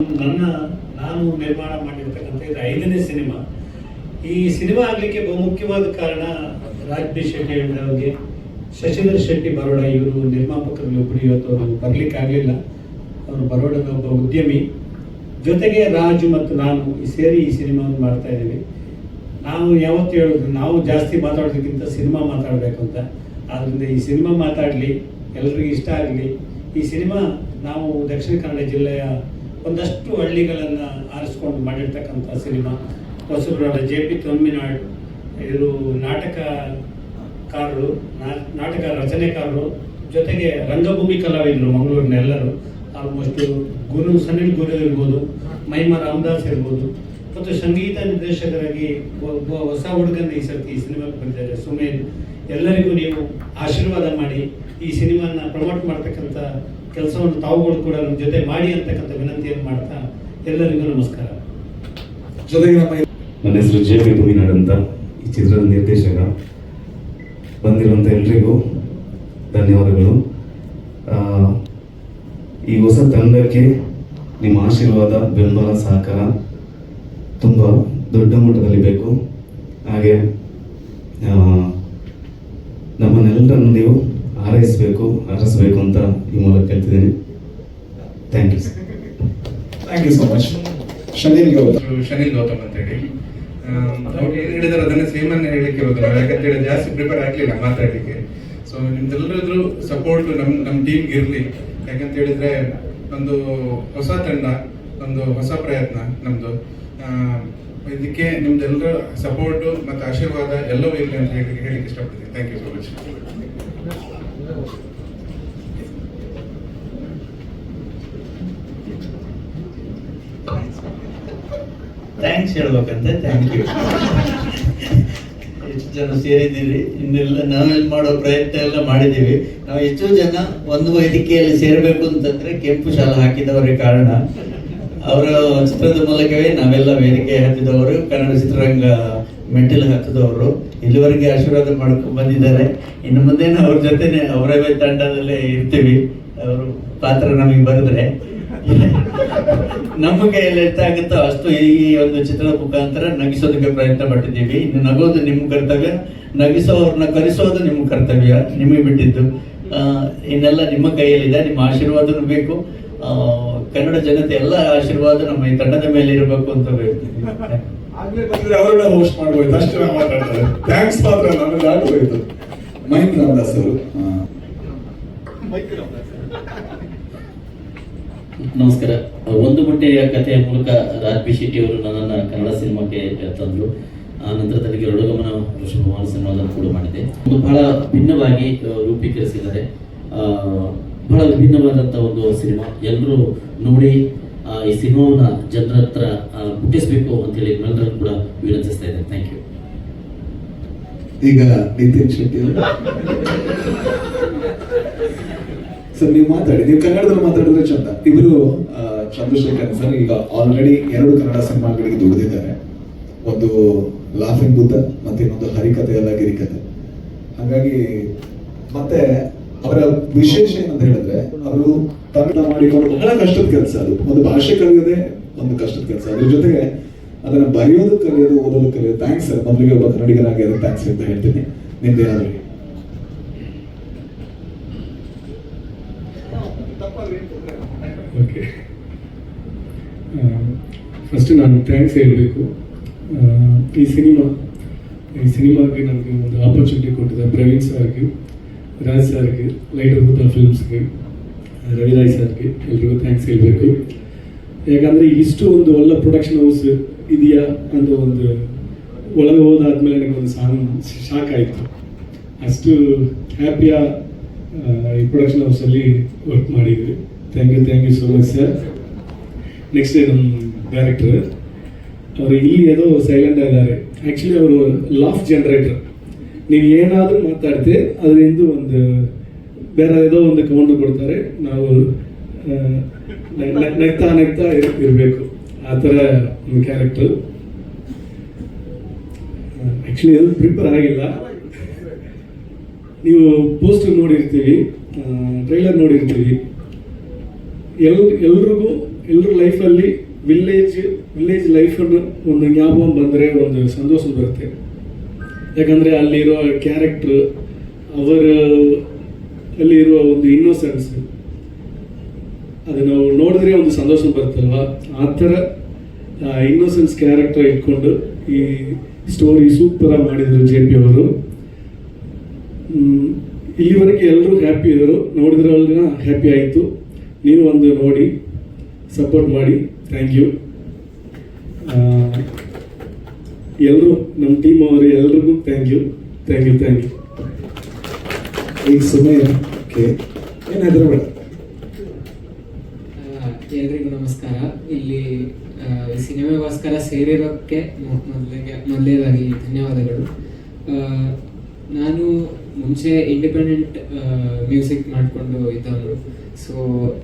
ನನ್ನ, ನಾನು ನಿರ್ಮಾಣ ಮಾಡಿರ್ತಕ್ಕಂಥ ಇದು ಐದನೇ ಸಿನಿಮಾ. ಈ ಸಿನಿಮಾ ಆಗಲಿಕ್ಕೆ ಬಹುಮುಖ್ಯವಾದ ಕಾರಣ ರಾಜ್ ಶೆಟ್ಟಿ ಅವರಿಗೆ ಶಶಿಧರ್ ಶೆಟ್ಟಿ ಬರೋಡ ಇವರು ನಿರ್ಮಾಪಕರಲ್ಲಿ ಒಬ್ಬರು ಇವತ್ತು ಅವರು ಬರ್ಲಿಕ್ಕೆ ಆಗಲಿಲ್ಲ ಅವರು ಬರೋಡದ ಒಬ್ಬ ಉದ್ಯಮಿ. ಜೊತೆಗೆ ರಾಜು ಮತ್ತು ನಾನು ಸೇರಿ ಈ ಸಿನಿಮಾವನ್ನು ಮಾಡ್ತಾ ಇದ್ದೀವಿ. ನಾವು ಯಾವತ್ತು ಹೇಳೋದು, ನಾವು ಜಾಸ್ತಿ ಮಾತಾಡೋದಕ್ಕಿಂತ ಸಿನಿಮಾ ಮಾತಾಡಬೇಕು ಅಂತ. ಆದ್ದರಿಂದ ಈ ಸಿನಿಮಾ ಮಾತಾಡಲಿ, ಎಲ್ರಿಗೂ ಇಷ್ಟ ಆಗಲಿ. ಈ ಸಿನಿಮಾ ನಾವು ದಕ್ಷಿಣ ಕನ್ನಡ ಜಿಲ್ಲೆಯ ಒಂದಷ್ಟು ಹಳ್ಳಿಗಳನ್ನು ಆರಿಸ್ಕೊಂಡು ಮಾಡಿರ್ತಕ್ಕಂಥ ಸಿನಿಮಾ. ಹೊಸಬ್ರಾಡ ಜೆ ಪಿ ತೊಮ್ಮಿನಾಡ್ ಇವರು ನಾಟಕಕಾರರು ನಾಟಕ ರಚನೆಕಾರರು, ಜೊತೆಗೆ ರಂಗಭೂಮಿ ಕಲಾವಿದರು ಮಂಗಳೂರಿನ ಎಲ್ಲರೂ ಆಲ್ಮೋಸ್ಟ್ ಗುರು, ಸನಿಲ್ ಗುರು ಇರ್ಬೋದು ಮೈಮ ರಾಮದಾಸ್ ಇರ್ಬೋದು. ಮತ್ತು ಸಂಗೀತ ನಿರ್ದೇಶಕರಾಗಿ ಒಬ್ಬ ಹೊಸ ಹುಡುಗನ ಈ ಸರ್ತಿ ಈ ಸಿನಿಮಾಕ್ಕೆ ಬಂದಿದ್ದಾರೆ. ಸುಮೇನ್ ಎಲ್ಲರಿಗೂ ನೀವು ಆಶೀರ್ವಾದ ಮಾಡಿ ಈ ಸಿನಿಮಾನ ಪ್ರಮೋಟ್ ಮಾಡ್ತಕ್ಕಂಥ ಕೆಲಸವನ್ನು ತಾವುಗಳು ಕೂಡ ನಮ್ಮ ಜೊತೆ ಮಾಡಿ ಅಂತಕ್ಕಂಥ ವಿನಂತಿಯನ್ನು ಮಾಡ್ತಾ ಎಲ್ಲರಿಗೂ ನಮಸ್ಕಾರ. ಜೊತೆಗೆ ನಮ್ಮ ನನ್ನ ಹೆಸರು ಜೆ ಪಿ ಭೂಮಿನಾಡ್ ಅಂತ ಈ ಚಿತ್ರದ ನಿರ್ದೇಶಕ. ಬಂದಿರುವಂಥ ಎಲ್ರಿಗೂ ಧನ್ಯವಾದಗಳು. ಆ, ಈ ಹೊಸ ತಂಡಕ್ಕೆ ನಿಮ್ಮ ಆಶೀರ್ವಾದ ಬೆಂಬಲ ಸಹಕಾರ ತುಂಬ ದೊಡ್ಡ ಮಟ್ಟದಲ್ಲಿ ಬೇಕು. ಹಾಗೆ ನಮ್ಮನ್ನೆಲ್ಲರನ್ನು ನೀವು ಹಾರೈಸಬೇಕು ಹಾರೈಸಬೇಕು ಅಂತ ಈ ಮೂಲಕ ಕೇಳ್ತಿದ್ದೀನಿ. Thank you thank you so much Shanil Gautham Shanil Gautham ಅಂತ ಹೇಳಿ. ಅವ್ರು ಏನು ಹೇಳಿದಾರೆ ಅದನ್ನ ಸೇಮ್ ಅನ್ನ ಹೇಳಿಕ್ಕೆ ಹೋದ್ರು. ನಾವು ಯಾಕಂತ ಹೇಳಿ ಜಾಸ್ತಿ ಪ್ರಿಪೇರ್ ಆಗ್ಲಿಲ್ಲ ಮಾತಾಡಲಿಕ್ಕೆ. ಸೊ ನಿಮ್ದೆಲ್ಲರದ್ದು ಸಪೋರ್ಟ್ ನಮ್ಮ ನಮ್ಮ ಟೀಮ್ಗೆ ಇರಲಿ. ಯಾಕಂತ ಹೇಳಿದ್ರೆ ಒಂದು ಹೊಸ ತಂಡ ಒಂದು ಹೊಸ ಪ್ರಯತ್ನ ನಮ್ದು. ಆ, ಇದಕ್ಕೆ ನಿಮ್ದೆಲ್ಲರ ಸಪೋರ್ಟ್ ಮತ್ತೆ ಆಶೀರ್ವಾದ ಎಲ್ಲವೂ ಇರಲಿ ಅಂತ ಹೇಳಿ ಹೇಳಿಕ್ಕೆ ಇಷ್ಟಪಡ್ತೀನಿ. Thank you so much thanks ಹೇಳ್ಬೇಕಂತೆ thank you ಎಷ್ಟು ಜನ ಸೇರಿದ್ದೀರಿ? ಇನ್ನೆಲ್ಲ ನಾವೆಲ್ಲ ಮಾಡೋ ಪ್ರಯತ್ನ ಎಲ್ಲ ಮಾಡಿದ್ದೀವಿ. ನಾವು ಎಷ್ಟೋ ಜನ ಒಂದು ವೇದಿಕೆಯಲ್ಲಿ ಸೇರಬೇಕು ಅಂತಂದ್ರೆ ಕೆಂಪು ಶಾಲೆ ಹಾಕಿದವರೇ ಕಾರಣ. ಅವರ ಚಿತ್ರದ ಮೂಲಕವೇ ನಾವೆಲ್ಲ ವೇದಿಕೆ ಹತ್ತಿದವರು, ಕನ್ನಡ ಚಿತ್ರರಂಗ ಮೆಟ್ಟಿಲು ಹತ್ತಿದವರು. ಇಲ್ಲಿವರೆಗೆ ಆಶೀರ್ವಾದ ಮಾಡ್ಕೊಂಡು ಬಂದಿದ್ದಾರೆ. ಇನ್ನು ಮುಂದೇನು ಅವ್ರ ಜೊತೆನೆ ಅವರವೇ ತಂಡದಲ್ಲೇ ಇರ್ತೀವಿ. ಅವರು ಪಾತ್ರ ನಮಗೆ ಬರೆದ್ರೆ. ನಮ್ಮ ಕೈಯಲ್ಲಿ ಎಷ್ಟಾಗುತ್ತೋ ಅಷ್ಟು ಈ ಒಂದು ಚಿತ್ರದ ಮುಖಾಂತರ ನಗಿಸೋದಕ್ಕೆ ಪ್ರಯತ್ನ ಪಟ್ಟಿದ್ದೀವಿ. ಇನ್ನು ನಗೋದು ನಿಮ್ಮ ಕರ್ತವ್ಯ ನಗಿಸೋವ್ರನ್ನ ಕರೆಸೋದು ನಿಮ್ಮ ಕರ್ತವ್ಯ, ನಿಮಗೆ ಬಿಟ್ಟಿದ್ದು. ಇನ್ನೆಲ್ಲ ನಿಮ್ಮ ಕೈಯಲ್ಲಿದೆ, ನಿಮ್ಮ ಆಶೀರ್ವಾದನೂ ಬೇಕು. ಕನ್ನಡ ಜನತೆ ಎಲ್ಲ ಆಶೀರ್ವಾದ ನಮ್ಮ ಈ ತಂಡದ ಮೇಲೆ ಇರಬೇಕು ಅಂತ ಹೇಳ್ತೀನಿ ಆಗ್ಲೇ ಬಂದ್ರೆ ಅವರನ್ನ ಹೋಸ್ಟ್ ಮಾಡ್ಬೋದು. ಅಷ್ಟು ನಾವು ಮಾತಾಡ್ತಾರೆ. ಥ್ಯಾಂಕ್ಸ್ ಮಾತ್ರ ನಮಗೆ ಆಗೋಯ್ತು ಮಹೇಂದ್ರ ರಾಮದಾಸ್ ಅವರು. ಹಾ. ನಮಸ್ಕಾರ. ಒಂದು ಬಟ್ಟೆಯ ಕಥೆಯ ಮೂಲಕ ರಾಜ್ ಬಿ ಶೆಟ್ಟಿ ಅವರು ನನ್ನನ್ನು ಕನ್ನಡ ಸಿನಿಮಾಕ್ಕೆ ತಂದರು. ಆ ನಂತರದಲ್ಲಿ ಗರುಡಗಮನ ಋಷಭವಾನ ಸಿನಿಮಾದಲ್ಲಿ ಕೂಡ ಮಾಡಿದೆ. ಒಂದು ಬಹಳ ಭಿನ್ನವಾಗಿ ರೂಪೀಕರಿಸಿದ್ದಾರೆ. ಆ, ಬಹಳ ವಿಭಿನ್ನವಾದಂಥ ಒಂದು ಸಿನಿಮಾ. ಎಲ್ಲರೂ ನೋಡಿ ಈ ಸಿನಿಮಾವನ್ನ ಜನರ ಹತ್ರ ಮುಟ್ಟಿಸ್ಬೇಕು ಅಂತ ಹೇಳಿ ನಿಮ್ಮೆಲ್ಲರೂ ಕೂಡ ವಿನಂತಿಸ್ತಾ ಇದ್ದೇನೆ ಥ್ಯಾಂಕ್ ಯು ಈಗ ನಿತಿನ್ ಶೆಟ್ಟಿ ಸರ್, ನೀವು ಮಾತಾಡಿ, ನೀವು ಕನ್ನಡದಲ್ಲಿ ಮಾತಾಡಿದ್ರೆ ಚಂದ. ಇವರು ಚಂದ್ರಶೇಖರ್ ಸರ್, ಈಗ ಆಲ್ರೆಡಿ ಎರಡು ಕನ್ನಡ ಸಿನಿಮಾಗಳಿಗೆ ದುಡಿದಿದ್ದಾರೆ ಒಂದು ಲಾಫಿಂಗ್ ಬುದ್ಧ ಮತ್ತೆ ಇನ್ನೊಂದು ಹರಿಕತೆ ಅಲ್ಲ ಗಿರಿಕತೆ ಹಾಗಾಗಿ ಮತ್ತೆ ಅವರ ವಿಶೇಷ ಏನಂತ ಹೇಳಿದ್ರೆ, ಅವರು ತಮಿಳು ಮಾಡಿಕೊಂಡು ಬಹಳ ಕಷ್ಟದ ಕೆಲಸ ಅದು. ಒಂದು ಭಾಷೆ ಕಲಿಯೋದೇ ಒಂದು ಕಷ್ಟದ ಕೆಲಸ. ಅದ್ರ ಜೊತೆಗೆ ಅದನ್ನ ಬರೆಯೋದು ಕಲಿಯೋದು, ಓದೋದು ಕಲಿಯೋದು. ಥ್ಯಾಂಕ್ಸ್ ಸರ್ ಮೊದಲಿಗೆ ಒಬ್ಬ ಕನ್ನಡಿಗರಾಗಿ ಅದಕ್ಕೆ ಥ್ಯಾಂಕ್ಸ್ ಅಂತ ಹೇಳ್ತೀನಿ. ನಿಮ್ದೇನಾದ್ರು ಓಕೆ ಫಸ್ಟ್ ನಾನು ಥ್ಯಾಂಕ್ಸ್ ಹೇಳಬೇಕು. ಈ ಸಿನಿಮಾ, ಈ ಸಿನಿಮಾಗೆ ನನಗೆ ಒಂದು ಆಪರ್ಚುನಿಟಿ ಕೊಟ್ಟಿದೆ ಪ್ರವೀಣ್ ಸರ್ಗೆ ರಾಜ್ ಸರ್ಗೆ, ಲೈಟ್ ಬುದ್ಧ ಫಿಲ್ಮ್ಸ್ಗೆ ರವಿರಾಯ್ ಸಾರ್ಗೆ ಎಲ್ರಿಗೂ ಥ್ಯಾಂಕ್ಸ್ ಹೇಳಬೇಕು. ಯಾಕಂದರೆ ಇಷ್ಟು ಒಂದು ಒಳ್ಳೆ ಪ್ರೊಡಕ್ಷನ್ ಹೌಸ್ ಇದೆಯಾ ಅಂತ ಒಂದು ಒಳಗೆ ಹೋದಾದ್ಮೇಲೆ ನನಗೆ ಒಂದು ಸಾಂಗ್ ಶಾಕ್ ಆಯಿತು. ಅಷ್ಟು ಹ್ಯಾಪಿಯ ಈ ಪ್ರೊಡಕ್ಷನ್ ಹೌಸಲ್ಲಿ ವರ್ಕ್ ಮಾಡಿದ್ವಿ. Thank you thank you so much sir next ನಮ್ಮ ಡೈರೆಕ್ಟರ್ ಅವರು ಇಲ್ಲಿ ಏನೋ ಸೈಲೆಂಟ್ ಆಗಿದ್ದಾರೆ ಆ್ಯಕ್ಚುಲಿ ಅವರು ಲಾಫ್ ಜನರೇಟರ್ ನೀವು ಏನಾದರೂ ಮಾತಾಡ್ತೆ ಅದರಿಂದ ಒಂದು, ಬೇರೆ ಏನೋ ಒಂದು ಕೌಂಟರ್ ಕೊಡ್ತಾರೆ. ನಾವು ನಗ್ತಾ ನಗ್ತಾ ಇರಬೇಕು. ಆ ಥರ ಒಂದು ಕ್ಯಾರೆಕ್ಟರ್ ಆ್ಯಕ್ಚುಲಿ ಅದು ಪ್ರಿಪೇರ್ ಆಗಿಲ್ಲ. ನೀವು ಪೋಸ್ಟರ್ ನೋಡಿರ್ತೀವಿ ಟ್ರೈಲರ್ ನೋಡಿರ್ತೀವಿ ಎಲ್, ಎಲ್ರಿಗೂ ಎಲ್ಲರ ಲೈಫಲ್ಲಿ ವಿಲ್ಲೇಜ್ ವಿಲೇಜ್ ಲೈಫನ್ನು ಒಂದು ಜ್ಞಾಪಕ ಬಂದರೆ ಒಂದು ಸಂತೋಷ ಬರುತ್ತೆ. ಯಾಕಂದರೆ ಅಲ್ಲಿರೋ ಕ್ಯಾರೆಕ್ಟ್ರ್ ಅವರ, ಅಲ್ಲಿರುವ ಒಂದು ಇನ್ನೋಸೆನ್ಸ್ ಅದು ನಾವು ನೋಡಿದ್ರೆ ಒಂದು ಸಂತೋಷ ಬರ್ತಲ್ವ ಆ ಥರ ಇನ್ನೋಸೆನ್ಸ್ ಕ್ಯಾರೆಕ್ಟರ್ ಇಟ್ಕೊಂಡು ಈ ಸ್ಟೋರಿ ಸೂಪರಾಗಿ ಮಾಡಿದರು ಜೆ ಪಿ ಅವರು. ಇಲ್ಲಿವರೆಗೆ ಎಲ್ಲರೂ ಹ್ಯಾಪಿ ಇದ್ದರು. ನೋಡಿದ್ರಲ್ಲ ಹ್ಯಾಪಿ ಆಯಿತು. ನೀವು ಒಂದು ನೋಡಿ ಸಪೋರ್ಟ್ ಮಾಡಿ. ಥ್ಯಾಂಕ್ ಯು ಎಲ್ಲರೂ ನಮ್ಮ ಟೀಮ್ ಅವರು ಎಲ್ರಿಗೂ thank you thank you thank you ಈಗ ಸುಮ್ಮನೆ ಓಕೆ ಆ, ಎಲ್ರಿಗೂ ನಮಸ್ಕಾರ. ಇಲ್ಲಿ ಸಿನಿಮಾಗೋಸ್ಕರ ಸೇರಿರೋಕ್ಕೆ ಮೊದಲಿಗೆ ಮೊದಲನೇದಾಗಿ ಧನ್ಯವಾದಗಳು. ನಾನು ಮುಂಚೆ ಇಂಡಿಪೆಂಡೆಂಟ್ ಮ್ಯೂಸಿಕ್ ಮಾಡಿಕೊಂಡು ಇದ್ದವನು. ಸೊ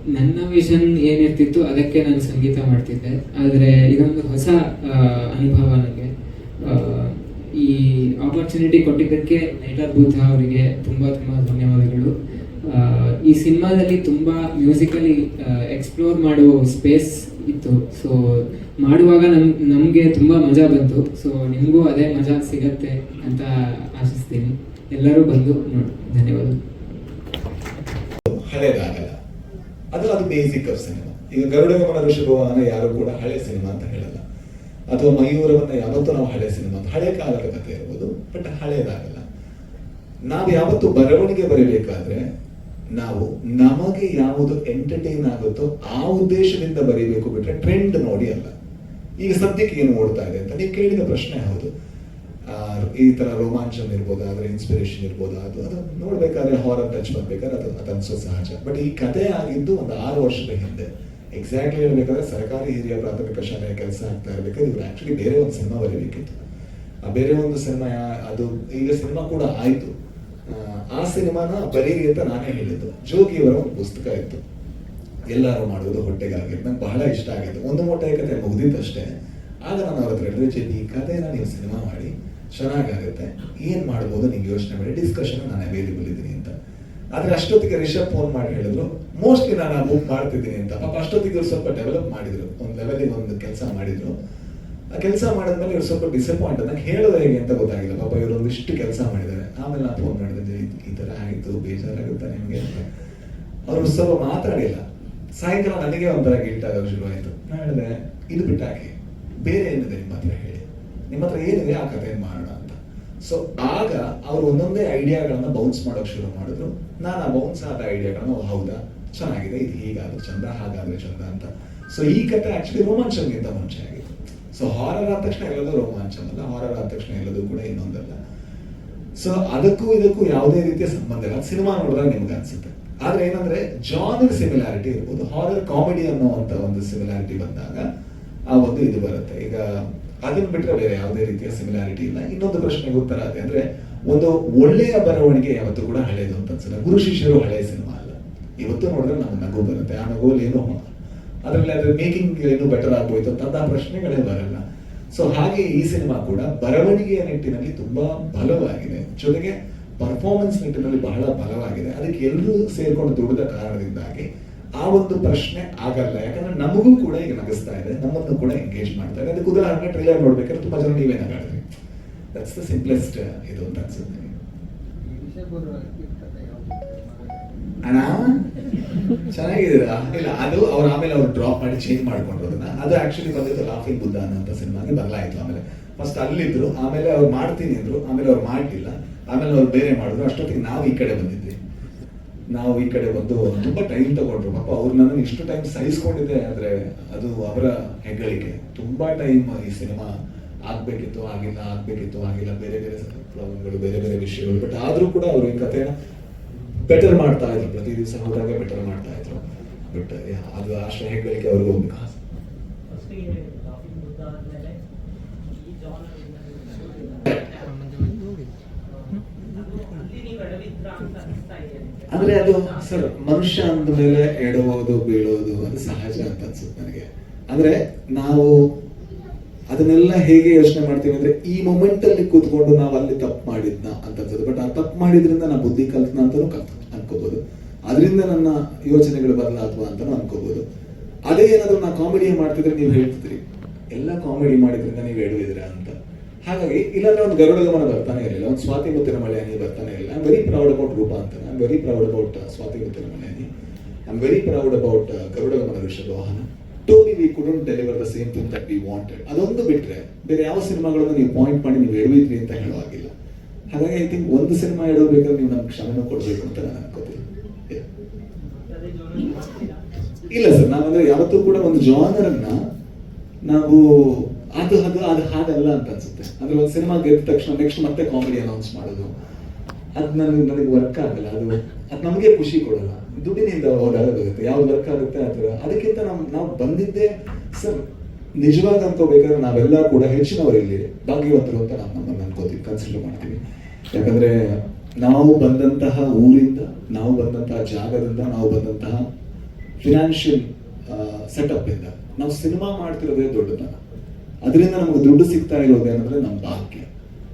ನನ್ನ ವಿಷನ್ ಏನಿರ್ತಿತ್ತು ಅದಕ್ಕೆ ನಾನು ಸಂಗೀತ ಮಾಡ್ತಿದ್ದೆ. ಆದರೆ ಇದೊಂದು ಹೊಸ ಅನುಭವ ನನಗೆ. ಈ ಆಪರ್ಚುನಿಟಿ ಕೊಟ್ಟಿದ್ದಕ್ಕೆ ಬೂತ್ ಅವರಿಗೆ ತುಂಬ ತುಂಬ ಧನ್ಯವಾದಗಳು. ಈ ಸಿನಿಮಾದಲ್ಲಿ ತುಂಬ ಮ್ಯೂಸಿಕಲಿ ಎಕ್ಸ್ಪ್ಲೋರ್ ಮಾಡುವ ಸ್ಪೇಸ್ ಇತ್ತು. ಸೊ ಮಾಡುವಾಗ ನಮ್, ನಮಗೆ ತುಂಬ ಮಜಾ ಬಂತು. ಸೊ ನಿಮಗೂ ಅದೇ ಮಜಾ ಸಿಗತ್ತೆ ಅಂತ ಆಶಿಸ್ತೀನಿ. ಎಲ್ಲರೂ ಬಂದು ನೋಡಿ ಧನ್ಯವಾದ ಹಳೆದಾಗಲ್ಲ. ಅದು ಅದು ಬೇಸಿಕ್ ಆಫ್ ಸಿನಿಮಾ ಈಗ ಗರುಡ ಗಮನ ಋಷಭವನ ಯಾರು ಕೂಡ ಹಳೆ ಸಿನಿಮಾ ಅಂತ ಹೇಳಲ್ಲ. ಅಥವಾ ಮಯೂರವನ್ನ ಯಾವತ್ತೂ ನಾವು ಹಳೆ ಸಿನಿಮಾ ಹಳೆ ಕಾಲದ ಕಥೆ ಇರ್ಬೋದು ಬಟ್ ಹಳೆಯದಾಗಲ್ಲ ನಾವು ಯಾವತ್ತು ಬರವಣಿಗೆ ಬರೀಬೇಕಾದ್ರೆ, ನಾವು ನಮಗೆ ಯಾವುದು ಎಂಟರ್ಟೈನ್ ಆಗುತ್ತೋ ಆ ಉದ್ದೇಶದಿಂದ ಬರೀಬೇಕು ಬಿಟ್ರೆ ಟ್ರೆಂಡ್ ನೋಡಿ ಅಲ್ಲ. ಈಗ ಸದ್ಯಕ್ಕೆ ಏನು ಓಡ್ತಾ ಇದೆ ಅಂತ ನೀವು ಕೇಳಿದ ಪ್ರಶ್ನೆ ಹೌದು. ಈ ತರ ರೋಮಾಂಚನ ಇರ್ಬೋದು, ಆದ್ರೆ ಇನ್ಸ್ಪಿರೇಷನ್ ಇರ್ಬೋದು, ಅದು ಅದು ನೋಡ್ಬೇಕಾದ್ರೆ ಹಾರರ್ ಟಚ್ ಬರ್ಬೇಕಾದ್ರೆ ಅದು ಅದನ್ಸೋ ಸಹಜ. ಬಟ್ ಈ ಕಥೆ ಆಗಿದ್ದು ಒಂದು ಆರು ವರ್ಷದ ಹಿಂದೆ. ಎಕ್ಸಾಕ್ಟ್ಲಿ ಹೇಳ್ಬೇಕಾದ್ರೆ ಸರ್ಕಾರಿ ಹಿರಿಯ ಪ್ರಾಥಮಿಕ ಶಾಲೆಯ ಕೆಲಸ ಆಗ್ತಾ ಇರಬೇಕಾದ್ರೆ ಇವ್ರು ಆ್ಯಕ್ಚುಲಿ ಬೇರೆ ಒಂದು ಸಿನಿಮಾ ಬರೀಬೇಕಿತ್ತು. ಆ ಬೇರೆ ಒಂದು ಸಿನಿಮಾ ಅದು ಈಗ ಸಿನಿಮಾ ಕೂಡ ಆಯ್ತು. ಆ, ಸಿನಿಮಾನ ಬರೀರಿ ಅಂತ ನಾನೇ ಹೇಳಿದ್ದು. ಜೋಗಿಯವರ ಒಂದು ಪುಸ್ತಕ ಇತ್ತು. ಎಲ್ಲರೂ ಮಾಡೋದು ಹೊಟ್ಟೆಗಾಗಿ ನಂಗೆ ಬಹಳ ಇಷ್ಟ ಆಗಿತ್ತು. ಒಂದು ಮೊಟ್ಟೆ ಕತೆ ಮುಗ್ದಿದ್ದಷ್ಟೇ ಆಗ ನಾನು ಅವ್ರ ಹತ್ರ ಹೇಳಿದ್ರೆ ಈ ಕಥೆನ ನೀವು ಸಿನಿಮಾ ಮಾಡಿ ಚೆನ್ನಾಗಾಗುತ್ತೆ. ಏನ್ ಮಾಡ್ಬೋದು? ನೀವು ಯೋಚನೆ ಮಾಡಿ. ಡಿಸ್ಕಷನ್ ನಾನು ಅವೈಲೇಬಲ್ ಇದ್ದೀನಿ ಅಂತ. ಆದ್ರೆ ಅಷ್ಟೊತ್ತಿಗೆ ರಿಷಬ್ ಫೋನ್ ಮಾಡಿ ಹೇಳಿದ್ರು ಮೋಸ್ಟ್ಲಿ ನಾನು ಬುಕ್ ಮಾಡ್ತಿದ್ದೀನಿ ಅಂತ. ಪಾಪ ಅಷ್ಟೊತ್ತಿಗೆ ಇವ್ರು ಸ್ವಲ್ಪ ಡೆವಲಪ್ ಮಾಡಿದ್ರು, ಒಂದು ಲೆವೆಲಿಗೆ ಒಂದು ಕೆಲಸ ಮಾಡಿದ್ರು. ಆ ಕೆಲಸ ಮಾಡಿದ್ಮೇಲೆ ಇವ್ರು ಸ್ವಲ್ಪ ಡಿಸಪಾಯಿಂಟ್ ನಂಗೆ ಹೇಳೋದು ಹೇಗೆ ಅಂತ ಗೊತ್ತಾಗಿಲ್ಲ. ಪಾಪ ಇವರು ಒಂದಿಷ್ಟು ಕೆಲಸ ಮಾಡಿದ್ದಾರೆ. ಆಮೇಲೆ ನಾನು ಫೋನ್ ಮಾಡಿದೆ ಈ- ಥರ ಆಯ್ತು, ಬೇಜಾರಾಗುತ್ತಾ ನಿಮಗೆ ಅಂತ. ಅವರು ಸ್ವಲ್ಪ ಮಾತಾಡಿಲ್ಲ. ಸಾಯಂಕಾಲ ನನಗೆ ಒಂಥರ ಗಿಲ್ಟ್ ಶುರುವಾಯಿತು. ಶುರು ನಾನು ಹೇಳಿದೆ, ಇದು ಬಿಟ್ಟಾಕಿ, ಬೇರೆ ಏನಿದೆ ನಿಮ್ಮ ಹತ್ರ ಹೇಳಿ. ನಿಮ್ಮ ಹತ್ರ ಏನಿದೆ ಆ ಕಥೆ ಮಾಡೋಣ. ಸೊ ಆಗ ಅವರು ಒಂದೊಂದೇ ಐಡಿಯಾಗಳನ್ನ ಬೌನ್ಸ್ ಮಾಡೋಕೆ ಶುರು ಮಾಡಿದ್ರು. ನಾನು ಆ ಬೌನ್ಸ್ ಆದ ಐಡಿಯಾಗಳನ್ನ ಹೌದಾ? ಚೆನ್ನಾಗಿದೆ, ಇದು ಹೀಗಾದ್ರೆ? ಚಂದ, ಹಾಗಾದ್ರೆ ಚಂದ ಅಂತ. ಸೊ ಈ ಕಥೆ ಆಕ್ಚುಲಿ ರೋಮಾಂಚನಗಿಂತ ಮುಂಚೆ ಆಗಿತ್ತು. ಸೊ ಹಾರರ್ ಆದ ತಕ್ಷಣ ಎಲ್ಲದೂ ರೋಮಾಂಚನಲ್ಲ ಹಾರರ್ ಆದ ತಕ್ಷಣ ಎಲ್ಲದೂ ಕೂಡ ಇನ್ನೊಂದಲ್ಲ. ಸೊ ಅದಕ್ಕೂ ಇದಕ್ಕೂ ಯಾವುದೇ ರೀತಿಯ ಸಂಬಂಧ ಇಲ್ಲ. ಸಿನಿಮಾ ನೋಡಿದಾಗ ನಿಮ್ಗೆ ಅನ್ಸುತ್ತೆ. ಆದ್ರೆ ಏನಂದ್ರೆ ಜಾನರ್ ಸಿಮಿಲಾರಿಟಿ ಇರ್ಬೋದು. ಹಾರರ್ ಕಾಮಿಡಿ ಅನ್ನುವಂತ ಒಂದು ಸಿಮಿಲಾರಿಟಿ ಬಂದಾಗ ಆ ಒಂದು ಇದು ಬರುತ್ತೆ. ಈಗ ಅದನ್ನ ಬಿಟ್ರೆ ಬೇರೆ ಯಾವುದೇ ರೀತಿಯ ಸಿಮಿಲಾರಿಟಿ ಇಲ್ಲ. ಇನ್ನೊಂದು ಪ್ರಶ್ನೆಗೆ ಉತ್ತರ ಅದೇ. ಅಂದ್ರೆ ಒಂದು ಒಳ್ಳೆಯ ಬರವಣಿಗೆ ಯಾವತ್ತೂ ಕೂಡ ಹಳೆಯದು ಅಂತ ಅನ್ಸಲ್ಲ. ಗುರು ಶಿಷ್ಯರು ಹಳೆಯ ಸಿನಿಮಾ ಅಲ್ಲ. ಇವತ್ತು ನೋಡಿದ್ರೆ ನಮ್ಗೆ ನಗು ಬರುತ್ತೆ. ಆ ನಗುವಲ್ಲಿ ಏನು ಅದರಲ್ಲಿ ಅದ್ರ ಮೇಕಿಂಗ್ ಏನು ಬೆಟರ್ ಆಗ್ಬೋಯ್ತು ಅಂತ ಪ್ರಶ್ನೆಗಳೇ ಬರಲ್ಲ. ಸೊ ಹಾಗೆ ಈ ಸಿನಿಮಾ ಕೂಡ ಬರವಣಿಗೆಯ ನಿಟ್ಟಿನಲ್ಲಿ ತುಂಬಾ ಬಲವಾಗಿದೆ. ಜೊತೆಗೆ ಪರ್ಫಾರ್ಮೆನ್ಸ್ ನಿಟ್ಟಿನಲ್ಲಿ ಬಹಳ ಬಲವಾಗಿದೆ. ಅದಕ್ಕೆ ಎಲ್ಲರೂ ಸೇರ್ಕೊಂಡು ದುಡಿದ ಕಾರಣದಿಂದಾಗಿ ಆ ಒಂದು ಪ್ರಶ್ನೆ ಆಗಲ್ಲ. ಯಾಕಂದ್ರೆ ನಮಗೂ ಕೂಡ ಈಗ ನಗಿಸ್ತಾ ಇದೆ. ನಮ್ಮನ್ನು ಕೂಡ ಎಂಗೇಜ್ ಮಾಡ್ತಾ ಇದೆ. ಅದಕ್ಕೆ ಉದಾಹರಣೆ ಟ್ರೈಲರ್ ನೋಡ್ಬೇಕಾದ್ರೆ ತುಂಬಾ ಜನ ನೀವೇ ನಗಾಡಿದ್ರಿ ದಟ್ಸ್ ದ ಸಿಂಪ್ಲೆಸ್ಟ್ ಇದು ಅಂತ ಅನ್ಸುತ್ತೆ. ಅಣ್ಣ? ಚೆನ್ನಾಗಿದ್ದೀರಾ? ಇಲ್ಲ, ಅದು ಅವ್ರು ಆಮೇಲೆ ಅವ್ರು ಡ್ರಾಪ್ ಮಾಡಿ ಚೇಂಜ್ ಮಾಡ್ಕೊಂಡ್ರು ಅದನ್ನ. ಅದು ಆಕ್ಚುಲಿ ಬಂದಿತ್ತು ಲಾಫಿಂಗ್ ಬುದ್ಧ ಅನ್ನೋಂಥ ಸಿನಿಮಾಗೆ ಬದಲಾಯಿತು ಆಮೇಲೆ. ಫಸ್ಟ್ ಅಲ್ಲಿದ್ರು, ಆಮೇಲೆ ಅವ್ರು ಮಾಡ್ತೀನಿ ಅಂದ್ರು, ಆಮೇಲೆ ಅವ್ರು ಮಾಡಲಿಲ್ಲ. ಆಮೇಲೆ ಅವ್ರು ಬೇರೆ ಮಾಡಿದ್ರು. ಅಷ್ಟೊತ್ತಿಗೆ ನಾವು ಈ ಕಡೆ ಬಂದಿದ್ವಿ ನಾವು ಈ ಕಡೆ ಬಂದು ತುಂಬಾ ಟೈಮ್ ತಗೊಂಡ್ರು. ಪಾಪ ಅವ್ರು ನನ್ನ ಇಷ್ಟು ಟೈಮ್ ಸಹಿಸ್ಕೊಂಡಿದ್ದೆ ಆದ್ರೆ ಅದು ಅವರ ಹೆಗ್ಗಳಿಕೆ. ತುಂಬಾ ಟೈಮ್ ಈ ಸಿನಿಮಾ ಆಗ್ಬೇಕಿತ್ತು, ಆಗಿಲ್ಲ ಆಗ್ಬೇಕಿತ್ತು, ಆಗಿಲ್ಲ. ಬೇರೆ ಬೇರೆ ಪ್ರಾಬ್ಲಮ್ಗಳು ಬೇರೆ ಬೇರೆ ವಿಷಯಗಳು. ಬಟ್ ಆದ್ರೂ ಕೂಡ ಅವರು ಈ ಕಥೆನ ಬೆಟರ್ ಮಾಡ್ತಾ ಇದ್ರು. ಪ್ರತಿ ದಿವಸ ಹೋದಾಗ ಬೆಟರ್ ಮಾಡ್ತಾ ಇದ್ರು. ಬಟ್ ಅದು ಅಷ್ಟೇ ಹೆಗ್ಗಳಿಕೆ ಅವ್ರಿಗೆ ಹೋಗ್ಬೇಕು ಅಂದ್ರೆ ಅದು ಸರ್, ಮನುಷ್ಯ ಅಂದ ಮೇಲೆ ಎಡೋದು ಬೀಳೋದು ಅದು ಸಹಜ ಅಂತ ಅನ್ಸುತ್ತೆ ನನಗೆ. ಅಂದ್ರೆ ನಾವು ಅದನ್ನೆಲ್ಲ ಹೇಗೆ ಯೋಚನೆ ಮಾಡ್ತೀವಿ ಅಂದ್ರೆ ಈ ಮೊಮೆಂಟ್ ಅಲ್ಲಿ ಕೂತ್ಕೊಂಡು ನಾವು ಅಲ್ಲಿ ತಪ್ಪು ಮಾಡಿದ್ನ ಅಂತ ಅನ್ಸುತ್ತೆ. ಬಟ್ ಆ ತಪ್ಪು ಮಾಡಿದ್ರಿಂದ ನಾ ಬುದ್ಧಿ ಕಲ್ತ್ನ ಅಂತಾನು ಅನ್ಕೋಬಹುದು ಅದರಿಂದ ನನ್ನ ಯೋಚನೆಗಳು ಬದಲಾದ್ವಾ ಅಂತಾನು ಅನ್ಕೋಬಹುದು ಅದೇ ಏನಾದ್ರು ನಾ ಕಾಮಿಡಿ ಮಾಡ್ತಿದ್ರೆ ನೀವು ಹೇಳ್ತಿದ್ರಿ, ಎಲ್ಲ ಕಾಮಿಡಿ ಮಾಡಿದ್ರಿಂದ ನೀವು ಎಡವಿದ್ದೀರಾ? ಅಂತ. ಹಾಗಾಗಿ ಇಲ್ಲಾಂದ್ರೆ ಒಂದು ಗರುಡ ಗಮನ ಬರ್ತಾನೆ ಇರಲಿಲ್ಲ, ಒಂದು ಸ್ವಾತಿ ಮುತ್ತಿನ ಮಳೆಯಾನಿ ಬರ್ತಾನೆ ಇರಲಿಲ್ಲ. ವೆರಿ ಪ್ರೌಡ್ ಅಬೌಟ್ ರೂಪ ಅಂತ. I very proud about Swathi Muthina ಮಳೆಯಾನಿ. I very proud about Garuda Gamana Rishabha Vahana. Toby we couldn't deliver the same thing that we wanted ಅದೊಂದು ಬಿಟ್ಟರೆ ಬೇರೆ ಯಾವ ಸಿನಿಮಾಗಳನ್ನು ನೀವು ಪಾಯಿಂಟ್ ಮಾಡಿ ನೀವು ಎಡವಿದ್ರಿ ಅಂತ ಹೇಳುವಾಗಿಲ್ಲ ಹಾಗಾಗಿ ಐ ಥಿಂಕ್ ಒಂದು ಸಿನಿಮಾ ಎಡಬೇಕಾದ್ರೆ ನೀವು ನಮ್ಗೆ ಕ್ಷಮೆನೂ ಕೊಡಬೇಕು ಅಂತ ನಾನು ಅನ್ಕೋತೀನಿ. ಇಲ್ಲ ಸರ್, ನಾವಂದ್ರೆ ಯಾವತ್ತೂ ಕೂಡ ಒಂದು ಜಾನರ್ ಅನ್ನ ನಾವು ಅದು ಅದು ಅದು ಹಾಗಲ್ಲ ಅಂತ ಅನ್ಸುತ್ತೆ. ಅಂದ್ರೆ ಒಂದು ಸಿನಿಮಾ ಗೆದ್ದ ತಕ್ಷಣ ನೆಕ್ಸ್ಟ್ ಮತ್ತೆ ಕಾಮಿಡಿ ಅನೌನ್ಸ್ ಮಾಡೋದು. ಅದು ನನಗೆ ನನಗೆ ವರ್ಕ್ ಆಗಲ್ಲ. ಅದು ಅದು ನಮಗೆ ಖುಷಿ ಕೊಡಲ್ಲ. ದುಡ್ಡಿನಿಂದ ಹೋದಾಗುತ್ತೆ ಯಾವ್ದು ವರ್ಕ್ ಆಗುತ್ತೆ ಅಥವಾ ಅದಕ್ಕಿಂತ ನಾವು ನಾವು ಬಂದಿದ್ದೇ, ಸರ್, ನಿಜವಾಗ ಅನ್ಕೋಬೇಕಾದ್ರೆ ನಾವೆಲ್ಲ ಕೂಡ ಹೆಚ್ಚಿನವರು ಇಲ್ಲಿ ಭಾಗ್ಯವಂತರು ಅಂತ ನಾವು ನಮ್ಮನ್ನು ಅನ್ಕೋತೀವಿ ಕನ್ಸಿಡರ್ ಮಾಡ್ತೀವಿ. ಯಾಕಂದ್ರೆ ನಾವು ಬಂದಂತಹ ಊರಿಂದ, ನಾವು ಬಂದಂತಹ ಜಾಗದಿಂದ, ನಾವು ಬಂದಂತಹ ಫಿನಾನ್ಷಿಯಲ್ ಸೆಟಪ್ ಇಂದ, ನಾವು ಸಿನಿಮಾ ಮಾಡ್ತಿರೋದೇ ದೊಡ್ಡತನ. ಅದರಿಂದ ನಮಗೆ ದುಡ್ಡು ಸಿಗ್ತಾ ಇರೋದೇನಂದ್ರೆ ನಮ್ಮ ಭಾಗ್ಯ.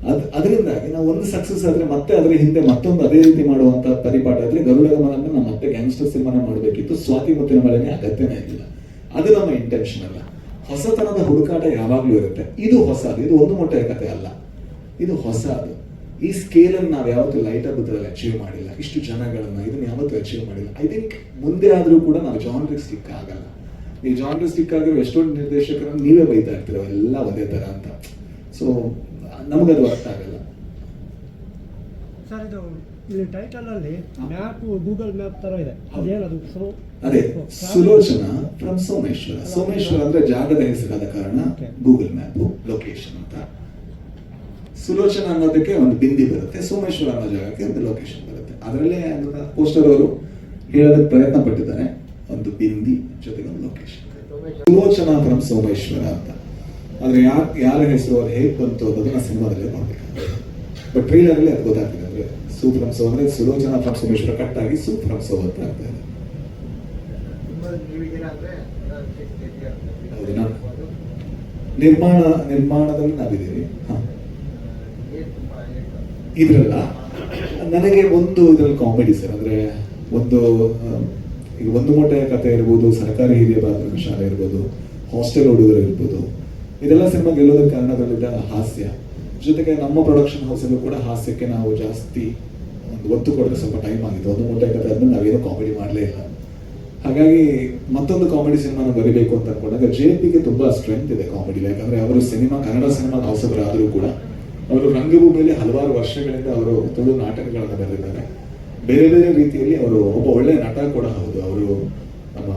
ಅದ್ ಅದರಿಂದಾಗಿ ನಾವು ಒಂದು ಸಕ್ಸಸ್ ಆದ್ರೆ ಮತ್ತೆ ಅದರ ಹಿಂದೆ ಮತ್ತೊಂದು ಅದೇ ರೀತಿ ಮಾಡುವಂತ ಪರಿಪಾಠ ಆದ್ರೆ ಗರುಡ ನಮ್ಮ ನಾವು ಮತ್ತೆ ಗ್ಯಾಂಗ್ಸ್ಟರ್ ಸಿನಿಮಾನ ಮಾಡಬೇಕಿತ್ತು. ಸ್ವಾತಿ ಮುತ್ತಿನ ಮಳೆನೇ ಅಗತ್ಯನೇ ಇಲ್ಲ. ಅದು ನಮ್ಮ ಇಂಟೆನ್ಷನ್ ಅಲ್ಲ. ಹೊಸತನದ ಹುಡುಕಾಟ ಯಾವಾಗ್ಲೂ ಇರುತ್ತೆ. ಇದು ಹೊಸದು. ಇದು ಒಂದು ಮೊಟ್ಟೆಯ ಕಥೆ ಅಲ್ಲ. ಇದು ಹೊಸದು. ಈ ಸ್ಕೇಲ್ ಅನ್ನು ನಾವು ಯಾವತ್ತೂ ಲೈಟ್ ಹಬ್ಬದಲ್ಲಿ ಅಚೀವ್ ಮಾಡಿಲ್ಲ. ಇಷ್ಟು ಜನಗಳನ್ನ ಇದನ್ನ ಯಾವತ್ತೂ ಅಚೀವ್ ಮಾಡಿಲ್ಲ. ಐ ಥಿಂಕ್ ಮುಂದೆ ಆದ್ರೂ ಕೂಡ ನಾವು ಜಾನ್ರಿಗೆ ಸ್ಟಿಕ್ ಜಾನ್ರಿಗೆ ಸ್ಟಿಕ್ ಆಗಿರೋ ಎಷ್ಟೊಂದು ನಿರ್ದೇಶಕರನ್ನು ನೀವೇ ಬೈತಾ ಇರ್ತೀರ ಎಲ್ಲ ಒಂದೇ ತರ ಅಂತ. ಸೊ ನಮಗದು ಅರ್ಥ ಆಗಲ್ಲ. ಸರ್ ಇದು ಇಲ್ಲಿ ಟೈಟಲ್ ಅಲ್ಲಿ ಮ್ಯಾಪ್ ಗೂಗಲ್ ಮ್ಯಾಪ್ ತರ ಇದೆ. ಅದೇನದು? ಸೊ ಅದೇ ಸುಲೋಚನಾ ಫ್ರಮ್ ಸೋಮೇಶ್ವರ. ಸೋಮೇಶ್ವರ ಅಂದ್ರೆ ಜಾಗದ ಹೆಸರಾದ ಕಾರಣ ಗೂಗಲ್ ಮ್ಯಾಪ್ ಲೊಕೇಶನ್ ಅಂತ. ಸುಲೋಚನಾ ಅನ್ನೋದಕ್ಕೆ ಒಂದು ಬಿಂದಿ ಬರುತ್ತೆ ಸೋಮೇಶ್ವರ ಅನ್ನೋ ಜಾಗಕ್ಕೆ ಒಂದು ಲೊಕೇಶನ್ ಬರುತ್ತೆ. ಅದರಲ್ಲೇ ಪೋಸ್ಟರ್ ಅವರು ಹೇಳೋದಕ್ಕೆ ಪ್ರಯತ್ನ ಪಟ್ಟಿದ್ದಾರೆ ಒಂದು ಬಿಂದಿ. ಜೊತೆಗೆ ಒಂದು ಲೊಕೇಶನ್ ಸುಲೋಚನಾ ಫ್ರಮ್ ಸೋಮೇಶ್ವರ ಅಂತ. ಆದರೆ ಯಾರು ಯಾರ ಹೆಸರು ಅದು ಹೇಗೆ ಬಂತು ಅನ್ನೋದನ್ನ ಸಿನಿಮಾದಲ್ಲೇ ನೋಡ್ಬೇಕು ಬಟ್ ಟ್ರೈಲರ್ ಅಲ್ಲಿ ಅದು ಗೊತ್ತಾಗ್ತಿದೆ. ಅಂದ್ರೆ ಸೂ ಸೋ ಅಂದ್ರೆ ಸುಲೋಚನಾ ಫ್ರಮ್ ಸೋಮೇಶ್ವರ ಕಟ್ ಆಗಿ ಸೂ ಸೋ ಅಂತ ಆಗ್ತಾ ಇದೆ. ನಿರ್ಮಾಣ, ನಿರ್ಮಾಣದಲ್ಲಿ ನಾವಿದ್ದೀವಿ. ಇದ್ರಲ್ಲ. ನನಗೆ ಒಂದು ಇದ್ರಲ್ಲಿ ಕಾಮಿಡಿ ಸರ್. ಅಂದ್ರೆ ಒಂದು ಈಗ ಒಂದು ಮೂಟೆಯ ಕಥೆ ಇರ್ಬೋದು, ಸರ್ಕಾರಿ ಹಿರಿಯ ಪ್ರಾಥಮಿಕ ಶಾಲೆ ಇರ್ಬೋದು ಹಾಸ್ಟೆಲ್ ಹುಡುಗರು ಇರ್ಬೋದು, ಇದೆಲ್ಲ ಸಿನಿಮಾ ಗೆಲ್ಲೋದಕ್ಕೆ ಕಾರಣದಲ್ಲಿದ್ದ ಹಾಸ್ಯ. ಜೊತೆಗೆ ನಮ್ಮ ಪ್ರೊಡಕ್ಷನ್ ಹೌಸಲ್ಲೂ ಕೂಡ ಹಾಸ್ಯಕ್ಕೆ ನಾವು ಜಾಸ್ತಿ ಒಂದು ಒತ್ತು ಕೊಡೋದು ಸ್ವಲ್ಪ ಟೈಮ್ ಆಗಿತ್ತು. ಒಂದು ಮೂಟೆಯ ಕಥೆ ಆದ್ಮೇಲೆ ನಾವೇನು ಕಾಮಿಡಿ ಮಾಡಲೇ ಇಲ್ಲ. ಹಾಗಾಗಿ ಮತ್ತೊಂದು ಕಾಮಿಡಿ ಸಿನಿಮಾನ ಬರೀಬೇಕು ಅಂತ ಅನ್ಕೊಂಡಾಗ ಜೆ ಪಿಗೆ ತುಂಬಾ ಸ್ಟ್ರೆಂತ್ ಇದೆ ಕಾಮಿಡಿ ಯಾಕಂದ್ರೆ ಅವರು ಸಿನಿಮಾ, ಕನ್ನಡ ಸಿನಿಮಾ ಹೊಸಬರಾದರೂ ಕೂಡ ಅವರು ರಂಗಭೂಮಿಯಲ್ಲಿ ಹಲವಾರು ವರ್ಷಗಳಿಂದ ಅವರು ತುಳು ನಾಟಕಗಳನ್ನು ಬರೆದಿದ್ದಾರೆ. ಬೇರೆ ಬೇರೆ ರೀತಿಯಲ್ಲಿ ಅವರು ಒಬ್ಬ ಒಳ್ಳೆಯ ನಟ ಕೂಡ ಹೌದು. ಅವರು ನಮ್ಮ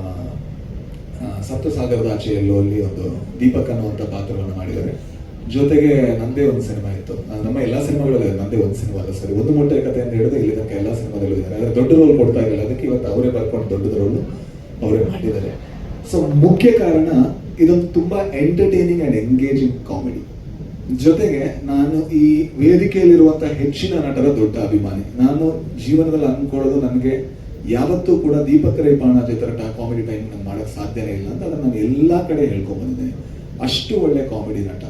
ಸಪ್ತಸಾಗರದ ಆಚೆಯಲ್ಲೂ ಅಲ್ಲಿ ಒಂದು ದೀಪಕ್ ಅನ್ನುವಂಥ ಪಾತ್ರವನ್ನು ಮಾಡಿದ್ದಾರೆ. ಜೊತೆಗೆ ನಂದೇ ಒಂದು ಸಿನಿಮಾ ಇತ್ತು. ನಮ್ಮ ಎಲ್ಲಾ ಸಿನಿಮಾಗಳಲ್ಲಿ ನಂದೇ ಒಂದು ಸಿನಿಮಾ ಅಲ್ಲ ಸರಿ. ಒಂದು ಮೊಟ್ಟೆ ಕಥೆ ಅಂತ ಹೇಳಿದ್ರೆ ಇಲ್ಲಿ ತನಕ ಎಲ್ಲ ಸಿನಿಮಾದಲ್ಲೂ ಇದ್ದಾರೆ. ದೊಡ್ಡ ರೋಲ್ ಕೊಡ್ತಾ ಇರಲಿಲ್ಲ. ಅದಕ್ಕೆ ಇವತ್ತು ಅವರೇ ಬರ್ಕೊಂಡು ದೊಡ್ಡ ರೋಲ್ ಅವರೇ ಮಾಡಿದ್ದಾರೆ. ಸೊ ಮುಖ್ಯ ಕಾರಣ ಇದೊಂದು ತುಂಬಾ ಎಂಟರ್ಟೈನಿಂಗ್ ಅಂಡ್ ಎಂಗೇಜಿಂಗ್ ಕಾಮಿಡಿ ಜೊತೆಗೆ ನಾನು ಈ ವೇದಿಕೆಯಲ್ಲಿರುವಂತಹ ಹೆಚ್ಚಿನ ನಟರ ದೊಡ್ಡ ಅಭಿಮಾನಿ. ನಾನು ಜೀವನದಲ್ಲಿ ಅನ್ಕೊಳ್ಳೋದು ನನಗೆ ಯಾವತ್ತೂ ಕೂಡ ದೀಪಕ್ ರೈ ಬಾಣ ತರ ಕಾಮಿಡಿ ಟೈಮ್ ನಾನು ಮಾಡಕ್ ಸಾಧ್ಯನೇ ಇಲ್ಲ ಅಂತ ಅದನ್ನ ನಾನು ಎಲ್ಲಾ ಕಡೆ ಹೇಳ್ಕೊಂಡ್ಬಂದಿದ್ದೇನೆ ಅಷ್ಟು ಒಳ್ಳೆ ಕಾಮಿಡಿ ನಟ.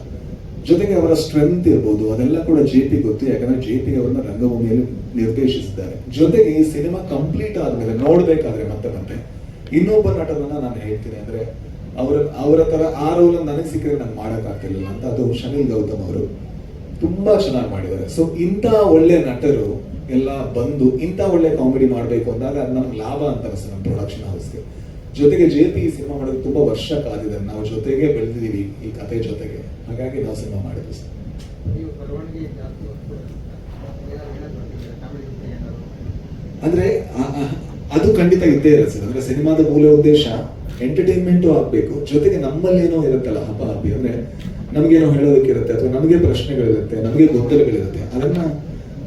ಜೊತೆಗೆ ಅವರ ಸ್ಟ್ರೆಂತ್ ಇರ್ಬೋದು, ಅದೆಲ್ಲ ಕೂಡ ಜೆ ಪಿ ಗೊತ್ತು. ಯಾಕಂದ್ರೆ ಜೆ ಪಿ ಅವರನ್ನ ರಂಗಭೂಮಿಯಲ್ಲಿ ನಿರ್ದೇಶಿಸಿದ್ದಾರೆ. ಜೊತೆಗೆ ಈ ಸಿನಿಮಾ ಕಂಪ್ಲೀಟ್ ಆದ್ಮೇಲೆ ನೋಡ್ಬೇಕಾದ್ರೆ ಮತ್ತೆ ಮತ್ತೆ ಇನ್ನೊಬ್ಬ ನಟರನ್ನ ನಾನು ಹೇಳ್ತೀನಿ ಅಂದ್ರೆ ಅವರ ಅವರ ತರ ಆ ರೋಲ್ ನನಗೆ ಸಿಕ್ಕಿದ್ರೆ ನಂಗೆ ಮಾಡಕ್ ಆಗ್ತಿರ್ಲಿಲ್ಲ ಅಂತ ಅದು ಶನಿಲ್ ಗೌತಮ್ ಅವರು ತುಂಬಾ ಚೆನ್ನಾಗಿ ಮಾಡಿದ್ದಾರೆ. ಸೊ ಇಂಥ ಒಳ್ಳೆ ನಟರು ಎಲ್ಲ ಬಂದು ಇಂಥ ಒಳ್ಳೆ ಕಾಮಿಡಿ ಮಾಡಬೇಕು ಅಂದಾಗ ಅದು ನಮ್ಗೆ ಲಾಭ ಅಂತ ಅನಿಸ್ತು ನಮ್ಮ ಪ್ರೊಡಕ್ಷನ್ ಹೌಸ್ಗೆ ಜೊತೆಗೆ ಜೆ ಪಿ ಸಿನಿಮಾ ಮಾಡೋದು ತುಂಬಾ ವರ್ಷ ಕಾದಿದ್ದಾರೆ ನಾವು ಜೊತೆಗೆ ಬೆಳೆದಿದ್ದೀವಿ ಈ ಕತೆ ಜೊತೆಗೆ. ಹಾಗಾಗಿ ನಾವು ಸಿನಿಮಾ ಮಾಡಿದ್ವಿ ಸರ್. ಅಂದ್ರೆ ಅದು ಖಂಡಿತ ಇದ್ದೇ ಇರುತ್ತೆ ಸರ್. ಅಂದ್ರೆ ಸಿನಿಮಾದ ಮೂಲ ಉದ್ದೇಶ ಎಂಟರ್ಟೈನ್ಮೆಂಟು ಆಗ್ಬೇಕು. ಜೊತೆಗೆ ನಮ್ಮಲ್ಲಿ ಏನೋ ಇರುತ್ತಲ್ಲ ಹಬ್ಬ ಹಬ್ಬಿ ಅಂದ್ರೆ ನಮಗೇನೋ ಹೇಳೋದಕ್ಕಿರುತ್ತೆ ಅಥವಾ ನಮಗೆ ಪ್ರಶ್ನೆಗಳಿರುತ್ತೆ ನಮಗೆ ಗೊಂದಲಗಳಿರುತ್ತೆ ಅದನ್ನ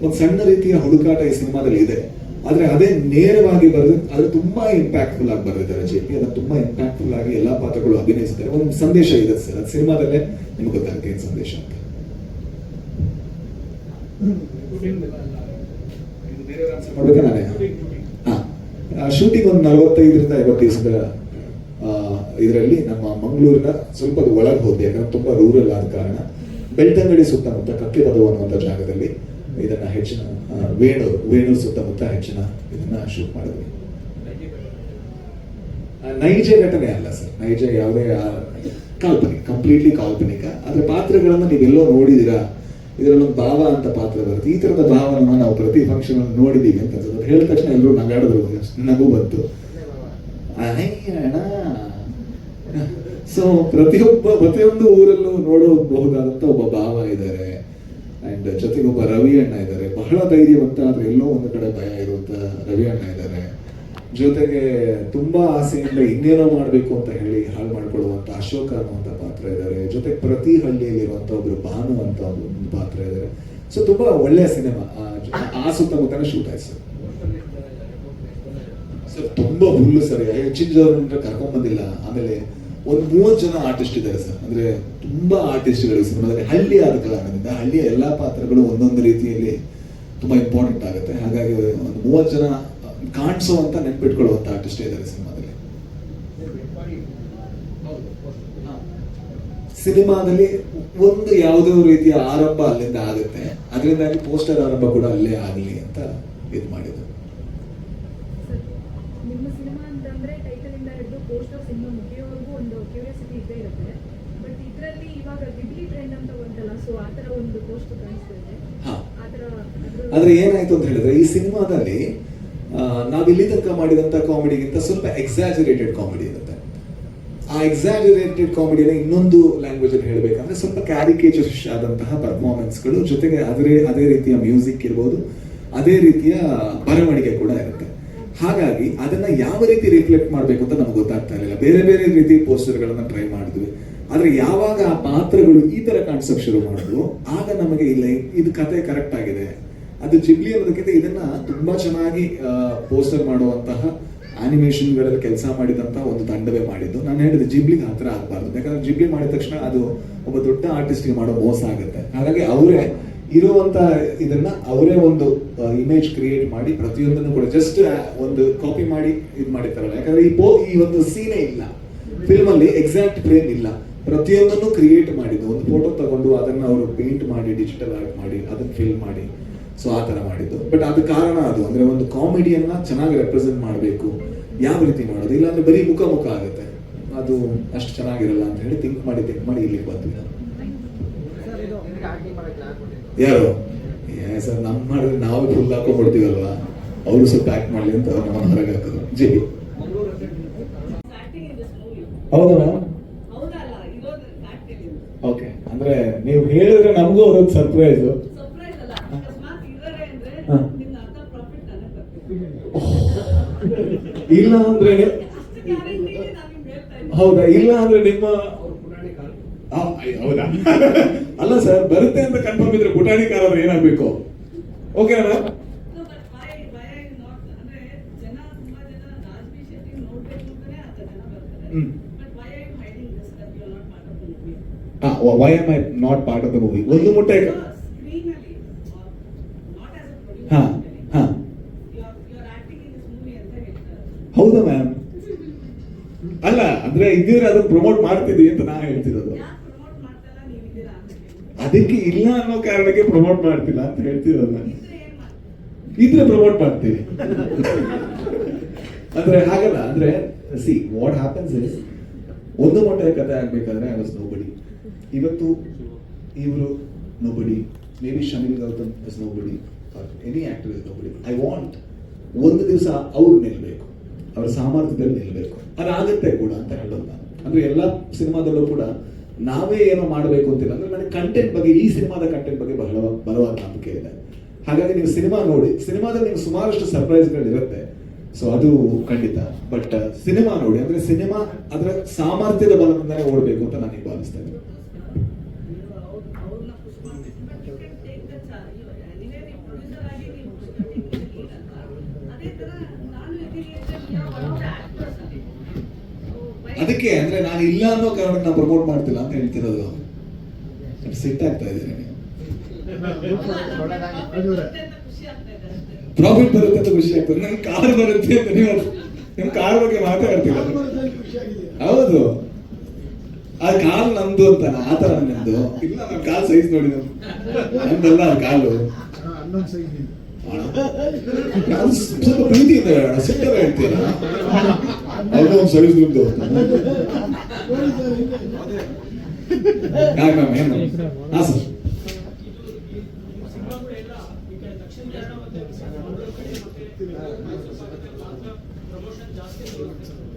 ಒಂದು ಸಣ್ಣ ರೀತಿಯ ಹುಡುಕಾಟ ಈ ಸಿನಿಮಾದಲ್ಲಿ ಇದೆ. ಆದರೆ ಅದೇ ನೇರವಾಗಿ ಬರೆದು ಅದು ತುಂಬಾ ಇಂಪ್ಯಾಕ್ಟ್ಫುಲ್ ಆಗಿ ಬರೆದಿದ್ದಾರೆ ಜೆ ಪಿ ಅದನ್ನ ತುಂಬಾ ಇಂಪ್ಯಾಕ್ಟ್ಫುಲ್ ಆಗಿ ಎಲ್ಲಾ ಪಾತ್ರಗಳು ಅಭಿನಯಿಸಿದ್ದಾರೆ. ಒಂದು ಸಂದೇಶ ಇದೆ ಸರ್. ಅದು ಸಿನಿಮಾದಲ್ಲೇ ನಿಮ್ಗೆ ಗೊತ್ತಾಗುತ್ತೆ ಏನ್ ಸಂದೇಶ ಅಂತ. ಶೂಟಿಂಗ್ ಒಂದು ನಲವತ್ತೈದರಿಂದ ಐವತ್ತು ದಿವಸದ ಇದರಲ್ಲಿ ನಮ್ಮ ಮಂಗಳೂರಿನ ಸ್ವಲ್ಪ ಒಳಗೆ ಹೋದೆ ಯಾಕಂದ್ರೆ ತುಂಬಾ ರೂರಲ್ ಆದ ಕಾರಣ. ಬೆಳ್ತಂಗಡಿ ಸುತ್ತಮುತ್ತ ಕಕ್ಕೆಪದವು ಅನ್ನುವಂಥ ಜಾಗದಲ್ಲಿ ಇದನ್ನ ಹೆಚ್ಚಿನ ವೇಣು ವೇಣು ಸುತ್ತಮುತ್ತ ಹೆಚ್ಚಿನ ಇದನ್ನ ಶೂಟ್ ಮಾಡಿದ್ವಿ. ನೈಜ ಘಟನೆ ಅಲ್ಲ ಸರ್. ನೈಜ ಯಾವುದೇ ಕಾಲ್ಪನಿಕ ಕಂಪ್ಲೀಟ್ಲಿ ಕಾಲ್ಪನಿಕ. ಆದ್ರೆ ಪಾತ್ರಗಳನ್ನು ನೀವೆಲ್ಲೋ ನೋಡಿದಿರಾ? ಇದರಲ್ಲೊಂದು ಭಾವ ಅಂತ ಪಾತ್ರ ಬರುತ್ತೆ. ಈ ತರದ ಭಾವನ ನಾವು ಪ್ರತಿ ಫಂಕ್ಷನ್ ನೋಡಿದೀವಿ ಅಂತ ಹೇಳಿದ ತಕ್ಷಣ ಎಲ್ಲರೂ ನಗಾಡಿದ್ರು, ನಗು ಬಂತು. ಅಣ್ಣ ಸೊ ಪ್ರತಿಯೊಬ್ಬ, ಪ್ರತಿಯೊಂದು ಊರಲ್ಲೂ ನೋಡಬಹುದಾದಂತ ಒಬ್ಬ ಭಾವ ಇದ್ದಾರೆ ಅಂಡ್ ಜೊತೆಗೆ ಒಬ್ಬ ರವಿ ಅಣ್ಣ ಇದ್ದಾರೆ ಬಹಳ ಧೈರ್ಯವಂತ, ಆದ್ರೆ ಎಲ್ಲೋ ಒಂದು ಕಡೆ ಭಯ ಇರುವಂತ ರವಿ ಅಣ್ಣ ಇದ್ದಾರೆ ಜೊತೆಗೆ ತುಂಬಾ ಆಸೆಯಿಂದ ಇನ್ನೇನೋ ಮಾಡ್ಬೇಕು ಅಂತ ಹೇಳಿ ಹಾಳು ಮಾಡ್ಕೊಳ್ಳುವಂತ ಅಶೋಕ ಅನ್ನುವಂತ ಪಾತ್ರ ಇದ್ದಾರೆ ಜೊತೆಗೆ ಪ್ರತಿ ಹಳ್ಳಿಯಲ್ಲಿ ಇರುವಂತ ಒಬ್ರು ಭಾನು ಅಂತ ಒಂದು ಪಾತ್ರ ಇದ್ದಾರೆ ಸೊ ತುಂಬಾ ಒಳ್ಳೆಯ ಸಿನಿಮಾ. ಆ ಸುತ್ತಮುತ್ತ ಶೂಟ್ ಆಯ್ತು ಸರ್. ಸರ್ ತುಂಬಾ ಹುಲ್ಲು ಸರ್. ಜನ ಕರ್ಕೊಂಡ್ ಬಂದಿಲ್ಲ ಆಮೇಲೆ ಒಂದ್ ಮೂವತ್ತು ಜನ ಆರ್ಟಿಸ್ಟ್ ಇದ್ದಾರೆ ಸರ್. ಅಂದ್ರೆ ತುಂಬಾ ಆರ್ಟಿಸ್ಟ್ಗಳು ಸಿನಿಮಾದಲ್ಲಿ. ಹಳ್ಳಿ ಆದ ಕಾರಣದಿಂದ ಹಳ್ಳಿಯ ಎಲ್ಲಾ ಪಾತ್ರಗಳು ಒಂದೊಂದು ರೀತಿಯಲ್ಲಿ ತುಂಬಾ ಇಂಪಾರ್ಟೆಂಟ್ ಆಗುತ್ತೆ. ಹಾಗಾಗಿ ಒಂದು ಮೂವತ್ತು ಜನ ಕಾಣಿಸುವಂತ ನೆನ್ಪಿಟ್ಕೊಳ್ಳುವಂತ ಆರ್ಟಿಸ್ಟ್ ಇದ್ದಾರೆ ಸಿನಿಮಾದಲ್ಲಿ. ಸಿನಿಮಾದಲ್ಲಿ ಒಂದು ಯಾವುದೋ ರೀತಿಯ ಆರಂಭ ಅಲ್ಲಿಂದ ಆಗುತ್ತೆ. ಅದರಿಂದಾಗಿ ಪೋಸ್ಟರ್ ಆರಂಭ ಕೂಡ ಅಲ್ಲೇ ಆಗಲಿ ಅಂತ ಇದು ಮಾಡಿದ್ರು ನಿಮ್ಮ ಸಿನಿಮಾ ಅಂತಂದ್ರೆ ಟೈಟಲ್ ಇಂದ ಹಿಡಿದು ಪೋಸ್ಟರ್ ಸಿನಿಮಾ ಮುಗಿಯೋವರೆಗೂ ಒಂದು ಕ್ಯೂರಿಯಾಸಿಟಿ ಇದ್ದೇ ಇರುತ್ತೆ ಬಟ್ ಇದರಲ್ಲಿ ಇವಾಗ ಗಿಡ್ಲಿ ಟ್ರೆಂಡ್ ಅಂತ ಬಂತಲ್ಲ ಸೊ ಆ ತರ ಒಂದು ಪೋಸ್ಟರ್ ಕಾಣಿಸ್ತಾ ಇದೆ ಹಾ. ಆ ತರ ಅದ್ರ- ಆದ್ರೆ ಏನಾಯ್ತು ಅಂತ ಹೇಳಿದ್ರೆ, ಈ ಸಿನಿಮಾದಲ್ಲಿ ನಾವು ಇಲ್ಲಿ ತನಕ ಮಾಡಿದಂತ ಕಾಮಿಡಿಗಿಂತ ಸ್ವಲ್ಪ ಎಕ್ಸಾಜುರೇಟೆಡ್ ಕಾಮಿಡಿ ಇರುತ್ತೆ. ಆ ಎಕ್ಸಾಜರೇಟೆಡ್ ಕಾಮಿಡಿನ ಇನ್ನೊಂದು ಲ್ಯಾಂಗ್ವೇಜ್ ಅಲ್ಲಿ ಹೇಳ್ಬೇಕಂದ್ರೆ ಸ್ವಲ್ಪ ಕ್ಯಾರಿಕೇಚರ್ಸ್ ಆದಂತಹ ಪರ್ಫಾರ್ಮೆನ್ಸ್ಗಳು ಜೊತೆಗೆ ಅದೇ ಅದೇ ರೀತಿಯ ಮ್ಯೂಸಿಕ್ ಇರ್ಬೋದು, ಅದೇ ರೀತಿಯ ಬರವಣಿಗೆ ಕೂಡ ಇರುತ್ತೆ. ಹಾಗಾಗಿ ಅದನ್ನ ಯಾವ ರೀತಿ ರಿಫ್ಲೆಕ್ಟ್ ಮಾಡಬೇಕು ಅಂತ ನಮ್ಗೆ ಗೊತ್ತಾಗ್ತಾ ಇರಲಿಲ್ಲ. ಬೇರೆ ಬೇರೆ ರೀತಿ ಪೋಸ್ಟರ್ಗಳನ್ನ ಟ್ರೈ ಮಾಡಿದ್ವಿ. ಆದ್ರೆ ಯಾವಾಗ ಆ ಪಾತ್ರಗಳು ಈ ತರ ಕಾಣಿಸೋಕೆ ಶುರು ಮಾಡಿದ್ರು ಆಗ ನಮಗೆ ಇಲ್ಲ ಇದು ಕತೆ ಕರೆಕ್ಟ್ ಆಗಿದೆ. ಅದು ಜಿಬ್ಲಿ ಅನ್ನೋದಕ್ಕಿಂತ ಇದನ್ನ ತುಂಬಾ ಚೆನ್ನಾಗಿ ಪೋಸ್ಟರ್ ಮಾಡುವಂತಹ ಆನಿಮೇಷನ್ಗಳಲ್ಲಿ ಕೆಲಸ ಮಾಡಿದಂತಹ ಒಂದು ತಂಡವೇ ಮಾಡಿದ್ದು. ನಾನು ಹೇಳಿದೆ ಜಿಬ್ಲಿಗೆ ಹತ್ರ ಆಗಬಾರ್ದು. ಯಾಕಂದ್ರೆ ಜಿಬ್ಲಿ ಮಾಡಿದ ತಕ್ಷಣ ಅದು ಒಬ್ಬ ದೊಡ್ಡ ಆರ್ಟಿಸ್ಟ್ ಮಾಡೋ ಮೋಸ ಆಗುತ್ತೆ. ಹಾಗಾಗಿ ಅವರೇ ಇರುವಂತ ಇದನ್ನ ಅವರೇ ಒಂದು ಇಮೇಜ್ ಕ್ರಿಯೇಟ್ ಮಾಡಿ ಪ್ರತಿಯೊಂದನ್ನು ಕೂಡ ಜಸ್ಟ್ ಒಂದು ಕಾಪಿ ಮಾಡಿ ಇದು ಮಾಡಿರ್ತಾರಲ್ಲ. ಯಾಕಂದ್ರೆ ಈ ಪೋ, ಈ ಒಂದು ಸೀನೇ ಇಲ್ಲ. ಫಿಲ್ಮ್ ಅಲ್ಲಿ ಎಕ್ಸಾಕ್ಟ್ ಫ್ರೇಮ್ ಇಲ್ಲ. ಪ್ರತಿಯೊಂದನ್ನು ಕ್ರಿಯೇಟ್ ಮಾಡಿದ್ದು. ಒಂದು ಫೋಟೋ ತಗೊಂಡು ಅದನ್ನ ಅವರು ಪೇಂಟ್ ಮಾಡಿ ಡಿಜಿಟಲ್ ಆರ್ಟ್ ಮಾಡಿ, ಅದನ್ನ ಫಿಲ್ ಮಾಡಿ. ಸೊ ಆ ಥರ ಮಾಡಿದ್ದು. ಬಟ್ ಅದು ಕಾರಣ ಅದು. ಅಂದ್ರೆ ಒಂದು ಕಾಮಿಡಿಯನ್ನ ಚೆನ್ನಾಗಿ ರೆಪ್ರೆಸೆಂಟ್ ಮಾಡಬೇಕು. ಯಾವ ರೀತಿ ಮಾಡೋದು? ಇಲ್ಲಾಂದ್ರೆ ಬರೀ ಮುಖ ಮುಖ ಆಗುತ್ತೆ. ಅದು ಅಷ್ಟು ಚೆನ್ನಾಗಿರಲ್ಲ ಅಂತ ಹೇಳಿ ಥಿಂಕ್ ಮಾಡಿ ಥಿಂಕ್ ಮಾಡಿ ಇಲ್ಲಿಗೆ ಬಂದ್ವಿ ನಾವು ಇದು ಯಾರು ಸರ್ ನಮ್ ಮಾಡಿದ್ರೆ ನಾವು ಫುಲ್ ಹಾಕೊಂಡ್ಬಿಡ್ತೀವಲ್ವಾ? ಅವರು ಸ್ವಲ್ಪ ಆಕ್ಟ್ ಮಾಡಲಿ ಅಂತ ನಮ್ಮ ಹೊರಗೆ ಹಾಕೋದು ಜಿ. ಹೌದಾ ಓಕೆ ಅಂದ್ರೆ ನೀವು ಹೇಳಿದ್ರೆ ನಮಗೂ ಅದೊಂದು ಸರ್ಪ್ರೈಸ್ ಇಲ್ಲ ಅಂದ್ರೆ ಹೌದಾ? ಇಲ್ಲ ಅಂದ್ರೆ ನಿಮ್ಮ ಹೌದಾ? ಅಲ್ಲ ಸರ್ ಬರುತ್ತೆ ಅಂತ ಕನ್ಫರ್ಮ್ ಇದ್ರೆ ಪುಟಾಣಿ ಕಾರ ಏನಾಗ್ಬೇಕು? ಓಕೆ ಅಣ್ಣ ಹ್ಮ್. Why am I not part of the movie ಒಂದು ಮುಟ್ಟೆ ಹಾ ಹಾ. ಹೌದಾ ಮ್ಯಾಮ್ ಅಲ್ಲ, ಅಂದ್ರೆ ಇದ್ದೀರಾ ಅದನ್ನ ಪ್ರಮೋಟ್ ಮಾಡ್ತಿದ್ವಿ ಅಂತ ನಾ ಹೇಳ್ತಿರೋದು. ಅದಕ್ಕೆ ಇಲ್ಲ ಅನ್ನೋ ಕಾರಣಕ್ಕೆ ಪ್ರಮೋಟ್ ಮಾಡ್ತಿಲ್ಲ ಅಂತ ಹೇಳ್ತಿರೋದು ನಾನು ಇದ್ರೆ ಪ್ರಮೋಟ್ ಮಾಡ್ತೀವಿ. ಅಂದ್ರೆ ಹಾಗಲ್ಲ, ಅಂದ್ರೆ ಸಿ ವಾಟ್ ಹ್ಯಾಪನ್ಸ್ ಇಸ್ ಒಂದು ಮೊಟ್ಟೆ ಕತೆ ಆಗ್ಬೇಕಾದ್ರೆ ಐ ವಾಸ್ ನೋಬಡಿ ಇವತ್ತು ಇವರು nobody may be Shanil Gautham is nobody any activity ತಗೊಳ್ಳಿ ಐ ವಾಂಟ್ ಒಂದು ದಿವಸ ಅವ್ರು ನಿಲ್ಬೇಕು, ಅವರ ಸಾಮರ್ಥ್ಯದಲ್ಲಿ ನಿಲ್ಬೇಕು. ಅದಾಗುತ್ತೆ ಕೂಡ ಅಂತ ಹೇಳೋದು ನಾನು. ಅಂದ್ರೆ ಎಲ್ಲ ಸಿನಿಮಾದಲ್ಲೂ ಕೂಡ ನಾವೇ ಏನೋ ಮಾಡಬೇಕು ಅಂತಿಲ್ಲ. ಅಂದ್ರೆ ನನಗೆ ಕಂಟೆಂಟ್ ಬಗ್ಗೆ, ಈ ಸಿನಿಮಾದ ಕಂಟೆಂಟ್ ಬಗ್ಗೆ ಬಹಳ ಬಲವಾದ ನಂಬಿಕೆ ಇದೆ. ಹಾಗಾಗಿ ನೀವು ಸಿನಿಮಾ ನೋಡಿ. ಸಿನಿಮಾದಲ್ಲಿ ನೀವು ಸುಮಾರಷ್ಟು ಸರ್ಪ್ರೈಸ್ಗಳು ಇರುತ್ತೆ. ಸೊ ಅದು ಖಂಡಿತ. ಬಟ್ ಸಿನಿಮಾ ನೋಡಿ. ಅಂದ್ರೆ ಸಿನಿಮಾ ಅದರ ಸಾಮರ್ಥ್ಯದ ಬಲದಿಂದಲೇ ಓಡಬೇಕು ಅಂತ ನನಗೆ ಭಾವಿಸ್ತಾ ಇದ್ದೀನಿ. ಅದಕ್ಕೆ ಅಂದ್ರೆ ನಾನು ಇಲ್ಲ ಅನ್ನೋ ಕಾರಣಕ್ಕೆ ನಾನು ಪ್ರಮೋಟ್ ಮಾಡ್ತಿಲ್ಲ ಅಂತ ಹೇಳ್ತಿರೋದು ಸಿಟ್ಟಾಗ್ತಾ ಆಗ್ತಾ ಇದ್ದೀನಿ ಪ್ರಾಫಿಟ್ ಬರುತ್ತೆ ಅಂತ ಖುಷಿ ಆಗ್ತದೆ. ನಂಗೆ ಕಾರ್ ಬರುತ್ತೆ ಅಂತ ನೀವು ನಿಮ್ ಕಾರ್ ಬಗ್ಗೆ ಮಾತಾಡ್ತಿಲ್ಲ. ಹೌದು. ಆ ಕಾಲ್ ನಂದು ಅಂತ ಆತರ ನಂದು. ಇಲ್ಲ ನನ್ನ ಕಾಲ್ ಸೈಜ್ ನೋಡಿ ನಂದಲ್ಲ ಕಾಲು. ಸ್ವಲ್ಪ ಪ್ರೀತಿ ಇದೆ ಸಿಟ್ಟಲ್ಲಿ ಹೇಳ್ತೀರಾ? ಅವ್ರನ್ನ ಒಂದು ಸರ್ವಿಸ್ ಯಾಕೆ ಮ್ಯಾಮ್ ಏನು ಹಾಂ ಸರ್.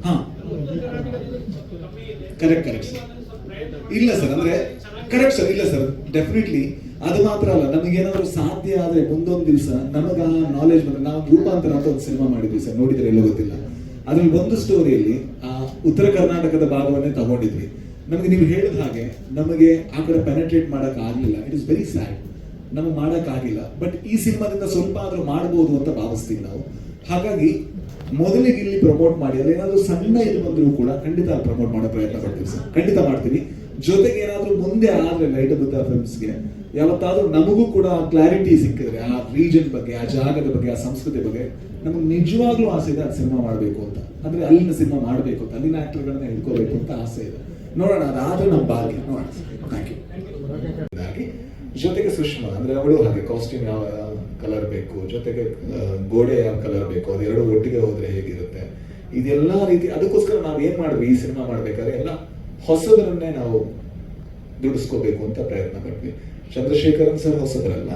ಹಾ. ಕರೆಕ್ಟ್ ಕರೆಕ್ಟ್ ಸರ್ ಇಲ್ಲ ಸರ್ ಅಂದ್ರೆ ಕರೆಕ್ಟ್ ಸರ್ ಇಲ್ಲ ಸರ್ ಡೆಫಿನೆಟ್ಲಿ ಅದು ಮಾತ್ರ ಅಲ್ಲ. ನಮಗೇನಾದ್ರು ಸಾಧ್ಯ ಆದ್ರೆ ಮುಂದೊಂದು ದಿವಸ ನಮಗ ನಾಲೆಜ್ ಬಂದ್ರೆ ನಾವು ರೂಪಾಂತರ ಅಂತ ಒಂದು ಸಿನಿಮಾ ಮಾಡಿದ್ವಿ ಸರ್ ನೋಡಿದ್ರೆ ಎಲ್ಲೋ ಗೊತ್ತಿಲ್ಲ. ಅದ್ರಲ್ಲಿ ಒಂದು ಸ್ಟೋರಿಯಲ್ಲಿ ಆ ಉತ್ತರ ಕರ್ನಾಟಕದ ಭಾಗವನ್ನೇ ತಗೊಂಡಿದ್ವಿ. ನಮಗೆ ನೀವು ಹೇಳಿದ ಹಾಗೆ ನಮಗೆ ಆ ಕಡೆ ಪೆನೆಟ್ರೇಟ್ ಮಾಡಕ್ ಆಗ್ಲಿಲ್ಲ. ಇಟ್ ಇಸ್ ವೆರಿ ಸ್ಯಾಡ್ ನಮಗೆ ಮಾಡಕ್ ಆಗಿಲ್ಲ ಬಟ್ ಈ ಸಿನಿಮಾದಿಂದ ಸ್ವಲ್ಪ ಆದ್ರೂ ಮಾಡಬಹುದು ಅಂತ ಭಾವಿಸ್ತೀವಿ ನಾವು. ಹಾಗಾಗಿ ಮೊದಲಿಗೆ ಇಲ್ಲಿ ಪ್ರಮೋಟ್ ಮಾಡಿ ಅದೇನಾದ್ರೂ ಸಣ್ಣ ಇದು ಬಂದರೂ ಕೂಡ ಖಂಡಿತ ಪ್ರಮೋಟ್ ಮಾಡೋ ಪ್ರಯತ್ನ ಪಡ್ತೀವಿ ಸರ್. ಖಂಡಿತ ಮಾಡ್ತೀವಿ. ಜೊತೆಗೆ ಏನಾದ್ರೂ ಮುಂದೆ ಆದ್ರೆ ಲೈಟ್ ಬುದ್ಧ ಫಿಲ್ಮ್ಸ್ಗೆ ಯಾವತ್ತಾದ್ರೂ ನಮಗೂ ಕೂಡ ಕ್ಲಾರಿಟಿ ಸಿಕ್ಕಿದ್ರೆ ಆ ರೀಜನ್ ಬಗ್ಗೆ ಆ ಜಾಗದ ಬಗ್ಗೆ ಆ ಸಂಸ್ಕೃತಿ ಬಗ್ಗೆ ನಮಗೆ ನಿಜವಾಗ್ಲೂ ಆಸೆ ಇದೆ, ಅದು ಸಿನಿಮಾ ಮಾಡಬೇಕು ಅಂತ. ಅಂದ್ರೆ ಅಲ್ಲಿನ ಸಿನಿಮಾ ಮಾಡಬೇಕು ಅಂತ, ಅಲ್ಲಿನ ಆಕ್ಟರ್ಗಳನ್ನ ಹಿಡ್ಕೋಬೇಕು ಅಂತ ಆಸೆ ಇದೆ. ನೋಡೋಣ, ಅದಾದ್ರೆ ನಮ್ಮ ಭಾಗ್ಯ. ನೋಡೋಣ. ಜೊತೆಗೆ ಸುಷ್ಮಾ, ಅಂದ್ರೆ ಅವಳು ಹಾಗೆ ಕಾಸ್ಟ್ಯೂಮ್ ಯಾವ ಕಲರ್ ಬೇಕು, ಜೊತೆಗೆ ಗೋಡೆ ಯಾವ ಕಲರ್ ಬೇಕು ಅದೆರಡು ಒಟ್ಟಿಗೆ ಹೋದ್ರೆ ಹೇಗಿರುತ್ತೆ? ಇದೆಲ್ಲ ರೀತಿ, ಅದಕ್ಕೋಸ್ಕರ ನಾವು ಏನ್ ಮಾಡ್ವಿ ಈ ಸಿನಿಮಾ ಮಾಡ್ಬೇಕಾದ್ರೆ ಎಲ್ಲ ಹೊಸದರನ್ನೇ ನಾವು ದುಡಿಸ್ಕೋಬೇಕು ಅಂತ ಪ್ರಯತ್ನ ಪಟ್ವಿ. ಚಂದ್ರಶೇಖರನ್ ಸರ್ ಹೊಸದರಲ್ಲ?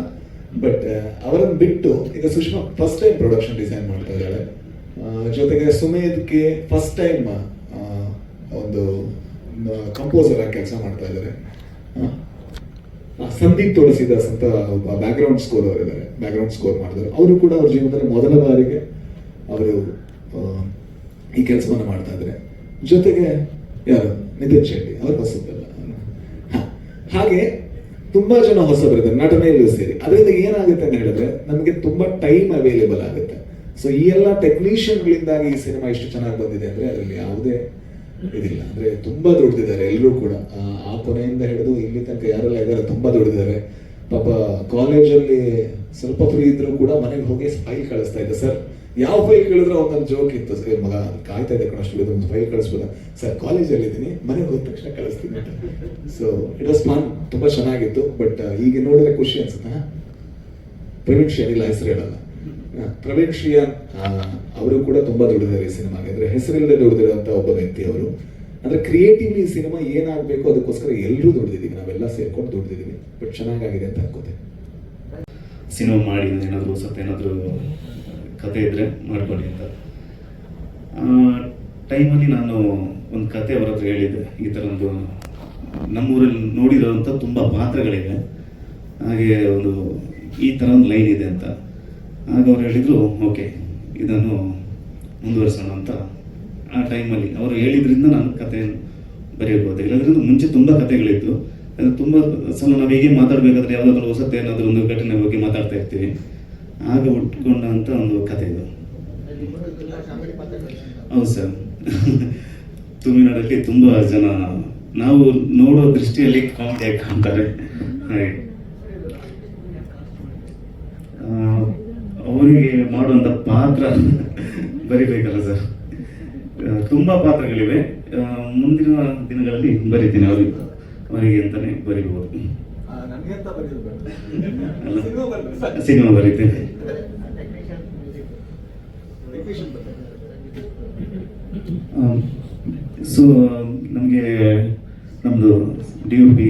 ಬಟ್ ಅವರನ್ನು ಬಿಟ್ಟು ಈಗ Sushma first time production design ಮಾಡ್ತಾ ಇದ್ದಾಳೆ. ಜೊತೆಗೆ ಸುಮೇಧ್ಗೆ ಫಸ್ಟ್ ಟೈಮ್ ಒಂದು ಕಂಪೋಸರ್ ಆಗಿ ಕೆಲಸ ಮಾಡ್ತಾ ಇದ್ದಾರೆ. ಸಂದೀಪ್ ತುಳಸಿದಾಸ್ ಅಂತ ಬ್ಯಾಕ್ ಗ್ರೌಂಡ್ ಸ್ಕೋರ್ ಅವರು ಇದ್ದಾರೆ. ಬ್ಯಾಕ್ ಗ್ರೌಂಡ್ ಸ್ಕೋರ್ ಮಾಡಿದ್ರು. ಅವರು ಕೂಡ ಅವ್ರ ಜೀವನದಲ್ಲಿ ಮೊದಲ ಬಾರಿಗೆ ಅವರು ಈ ಕೆಲಸವನ್ನು ಮಾಡ್ತಾ ಇದ್ದಾರೆ. ಜೊತೆಗೆ ಯಾರು? ನಿತಿನ್ ಶೆಟ್ಟಿ. ಅವರು ತುಂಬಾ ಜನ ಹೊಸಬರಿದ್ದಾರೆ ನಟನೆಯಲ್ಲೂ ಸೇರಿ. ಅದರಿಂದ ಏನಾಗುತ್ತೆ ಅಂತ ಹೇಳಿದ್ರೆ ನಮಗೆ ತುಂಬಾ ಟೈಮ್ ಅವೈಲೇಬಲ್ ಆಗುತ್ತೆ. ಸೊ ಈ ಎಲ್ಲ ಟೆಕ್ನಿಷಿಯನ್ಗಳಿಂದಾಗಿ ಈ ಸಿನಿಮಾ ಇಷ್ಟು ಚೆನ್ನಾಗಿ ಬಂದಿದೆ ಅಂದ್ರೆ ಅದರಲ್ಲಿ ಯಾವುದೇ ಇದಿಲ್ಲ. ಅಂದ್ರೆ ತುಂಬಾ ದುಡ್ದಿದ್ದಾರೆ ಎಲ್ಲರೂ ಕೂಡ. ಆ, ಆ ಕೊನೆಯಿಂದ ಹಿಡಿದು ಇಲ್ಲಿ ತನಕ ಯಾರೆಲ್ಲ ಇದ್ದಾರೆ ತುಂಬಾ ದುಡ್ದಿದ್ದಾರೆ ಪಾಪ ಕಾಲೇಜಲ್ಲಿ ಸ್ವಲ್ಪ ಫ್ರೀ ಇದ್ರು ಕೂಡ ಮನೆಗೆ ಹೋಗಿ ಫೈಲ್ ಕಳಿಸ್ತಾ ಇದ್ದೆ ಸರ್ ಯಾವ ಫೈಲ್ ಕೇಳಿದ್ರೆ ಒಂದೊಂದು ಜೋಕ್ ಇತ್ತು. ಸರ್, ಮಗ, ಕಾಯ್ತಾ ಇದೆ ಕಣಷ್ಟು ಒಂದು ಫೈಲ್ ಕಳಿಸ್ಬೋದ ಸರ್ ಕಾಲೇಜಲ್ಲಿ ಇದ್ದೀನಿ, ಮನೆಗೆ ಹೋದ ತಕ್ಷಣ ಕಳಿಸ್ತೀನಿ ಸೊ ಇಟ್ ವಾಸ್ ಫಾನ್ ತುಂಬಾ ಚೆನ್ನಾಗಿತ್ತು ಬಟ್ ಈಗ ನೋಡಿದ್ರೆ ಖುಷಿ ಅನ್ಸುತ್ತೆ? ಪ್ರವೀಣ್ ಶ್ರೀ ಇಲ್ಲ ಹೆಸರು ಹೇಳಲ್ಲ. ಪ್ರವೀಣ್ ಶ್ರೀಯ ಅವರು ಕೂಡ ತುಂಬಾ ದುಡಿದಾರೆ ಈ ಸಿನಿಮಾಗೆ. ಅಂದ್ರೆ ಹೆಸರಿಲ್ಲದೆ ದುಡಿದಿರುವಂತ ಒಬ್ಬ ವ್ಯಕ್ತಿ ಅವರು. ಅಂದ್ರೆ ಕ್ರಿಯೇಟಿವ್ಲಿ ಸಿನಿಮಾ ಏನಾಗಬೇಕು ಅದಕ್ಕೋಸ್ಕರ ಎಲ್ಲರೂ ದುಡಿದಿದ್ದೀವಿ ನಾವೆಲ್ಲ ಸೇರ್ಕೊಂಡು ದುಡಿದಿದ್ದೀವಿ ಬಟ್ ಚೆನ್ನಾಗಾಗಿದೆ ಅಂತ ಅನ್ಕೋತೆ. ಸಿನಿಮಾ ಮಾಡಿ ಏನಾದರೂ ಸ್ವಲ್ಪ ಏನಾದರೂ ಕತೆ ಇದ್ರೆ ಮಾಡ್ಕೊಳ್ಳಿ ಅಂತ. ಟೈಮಲ್ಲಿ ನಾನು ಒಂದು ಕತೆ ಅವ್ರ ಹತ್ರ ಹೇಳಿದ್ದೆ. ಈ ಥರ ಒಂದು ನಮ್ಮೂರಲ್ಲಿ ನೋಡಿರೋಂಥ ತುಂಬ ಪಾತ್ರಗಳಿವೆ. ಹಾಗೆ ಒಂದು ಈ ಥರ ಒಂದು ಲೈನ್ ಇದೆ ಅಂತ. ಆಗ ಅವ್ರು ಹೇಳಿದರು, ಓಕೆ, ಇದನ್ನು ಮುಂದುವರಿಸೋಣ ಅಂತ. ಆ ಟೈಮಲ್ಲಿ ಅವರು ಹೇಳಿದ್ರಿಂದ ನಾನು ಕತೆ ಬರೆಯಬಹುದು. ಇಲ್ಲದ್ರಿಂದ ಮುಂಚೆ ತುಂಬ ಅದು ತುಂಬ ಸಲ ನಾವು ಹೀಗೆ ಮಾತಾಡಬೇಕಾದ್ರೆ ಯಾವುದಾದ್ರೂ ಹೊಸತು ಏನಾದರೂ ಒಂದು ಘಟನೆ ಬಗ್ಗೆ ಮಾತಾಡ್ತಾ ಇರ್ತೀವಿ. ಆಗ ಉಟ್ಕೊಂಡಂಥ ಒಂದು ಕತೆ ಇದು. ಹೌದು ಸರ್. ತುಮಿನಾಡಲ್ಲಿ ತುಂಬ ಜನ ನಾವು ನೋಡೋ ದೃಷ್ಟಿಯಲ್ಲಿ ಕಾಮಿಡಿಯಾಗಿ ಕಾಣ್ತಾರೆ. ಅವರಿಗೆ ಮಾಡುವಂಥ ಪಾತ್ರ ಬರಿಬೇಕಲ್ಲ ಸರ್? ತುಂಬಾ ಪಾತ್ರಗಳಿವೆ. ಮುಂದಿನ ದಿನಗಳಲ್ಲಿ ಬರಿತೀನಿ ಅವರಿಗೆ. ಅವರಿಗೆ ಅಂತಾನೆ ಬರಿಬಹುದು ಸಿನಿಮಾ ಬರೀತೇನೆ ಸೊ ನಮಗೆ ನಮ್ಮದು ಡಿ ಯು ಪಿ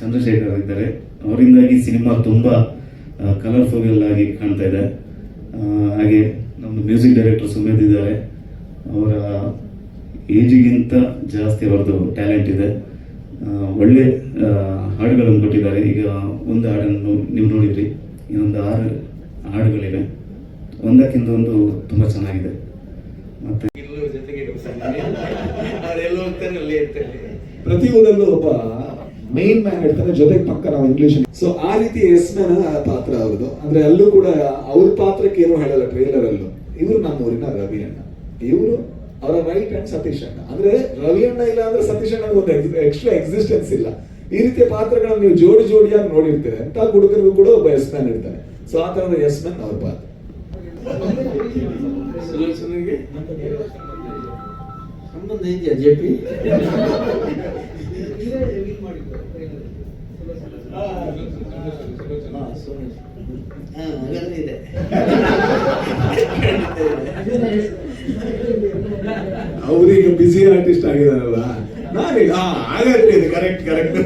ಚಂದ್ರಶೇಖರ್ ಇದ್ದಾರೆ ಅವರಿಂದಾಗಿ ಸಿನಿಮಾ ತುಂಬ ಕಲರ್ಫುಲ್ ಆಗಿ ಕಾಣ್ತಾ ಇದೆ. ಹಾಗೆ ನಮ್ಮದು ಮ್ಯೂಸಿಕ್ ಡೈರೆಕ್ಟರ್ ಸುಮೇಧ್ ಇದ್ದಾರೆ. ಅವರ ಏಜಿಗಿಂತ ಜಾಸ್ತಿ ಅವರದ್ದು ಟ್ಯಾಲೆಂಟ್ ಇದೆ. ಒಳ್ಳೆ ಹಾಡುಗಳನ್ನು ಕೊಟ್ಟಿದ್ದಾರೆ. ಈಗ ಒಂದು ಹಾಡನ್ನು ನೀವು ನೋಡಿದ್ರಿ. ಇನ್ನೊಂದು ಆರು ಹಾಡುಗಳಿವೆ. ಒಂದಕ್ಕಿಂತ ಒಂದು ತುಂಬ ಚೆನ್ನಾಗಿದೆ. ಮತ್ತೆ ಪ್ರತಿಯೊಂದರಲ್ಲೂ ಒಬ್ಬ ಮೈನ್ ಮ್ಯಾನ್ ಹೇಳ್ತಾರೆ ಜೊತೆಗೆ ಪಕ್ಕ ನಾವು ಇಂಗ್ಲಿಷ್ ಸೊ ಆ ರೀತಿ ಎಸ್ ಮ್ಯಾನ್ ಪಾತ್ರ ಅವ್ರದ್ದು. ಅಂದ್ರೆ ಅಲ್ಲೂ ಕೂಡ ಅವ್ರ ಪಾತ್ರಕ್ಕೆ ಏನು ಹೇಳಲ್ಲ ಟ್ರೇಲರ್ ಅಲ್ಲೂ. ಇವರು ನಮ್ಮೂರಿನ ರವಿ ಅಣ್ಣ. ಇವರು ಅವರ ರೈಟ್ ಅಂಡ್ ಸತೀಶ್ ಅಣ್ಣ. ಅಂದ್ರೆ ರವಿ ಅಣ್ಣ ಇಲ್ಲ ಅಂದ್ರೆ ಸತೀಶ್ ಅಣ್ಣ ಒಂದು ಎಕ್ಸ್ಟ್ರಾ ಎಕ್ಸಿಸ್ಟೆನ್ಸ್ ಇಲ್ಲ. ಈ ರೀತಿಯ ಪಾತ್ರಗಳನ್ನು ನೀವು ಜೋಡಿ ಜೋಡಿಯಾಗಿ ನೋಡಿರ್ತೀರ. ಅಂತ ಹುಡುಗರಿಗೂ ಕೂಡ ಒಬ್ಬ ಎಸ್ ಮ್ಯಾನ್ ಇರ್ತಾನೆ ಸೊ ಆ ತರದ ಎಸ್ ಮ್ಯಾನ್ ಅವ್ರ ಪಾತ್ರ. ಸಂಬಂಧ ಇದೆಯಾ ಜೆ ಪಿ? ಇದೆ. ಅವ್ರೀಗ ಬ್ಯುಸಿ ಆರ್ಟಿಸ್ಟ್ ಆಗಿದಾರಲ್ಲ ನಾನೀಗ ಹಾ ಆಗತ್ತೆ ಇದು ಕರೆಕ್ಟ್ ಕರೆಕ್ಟ್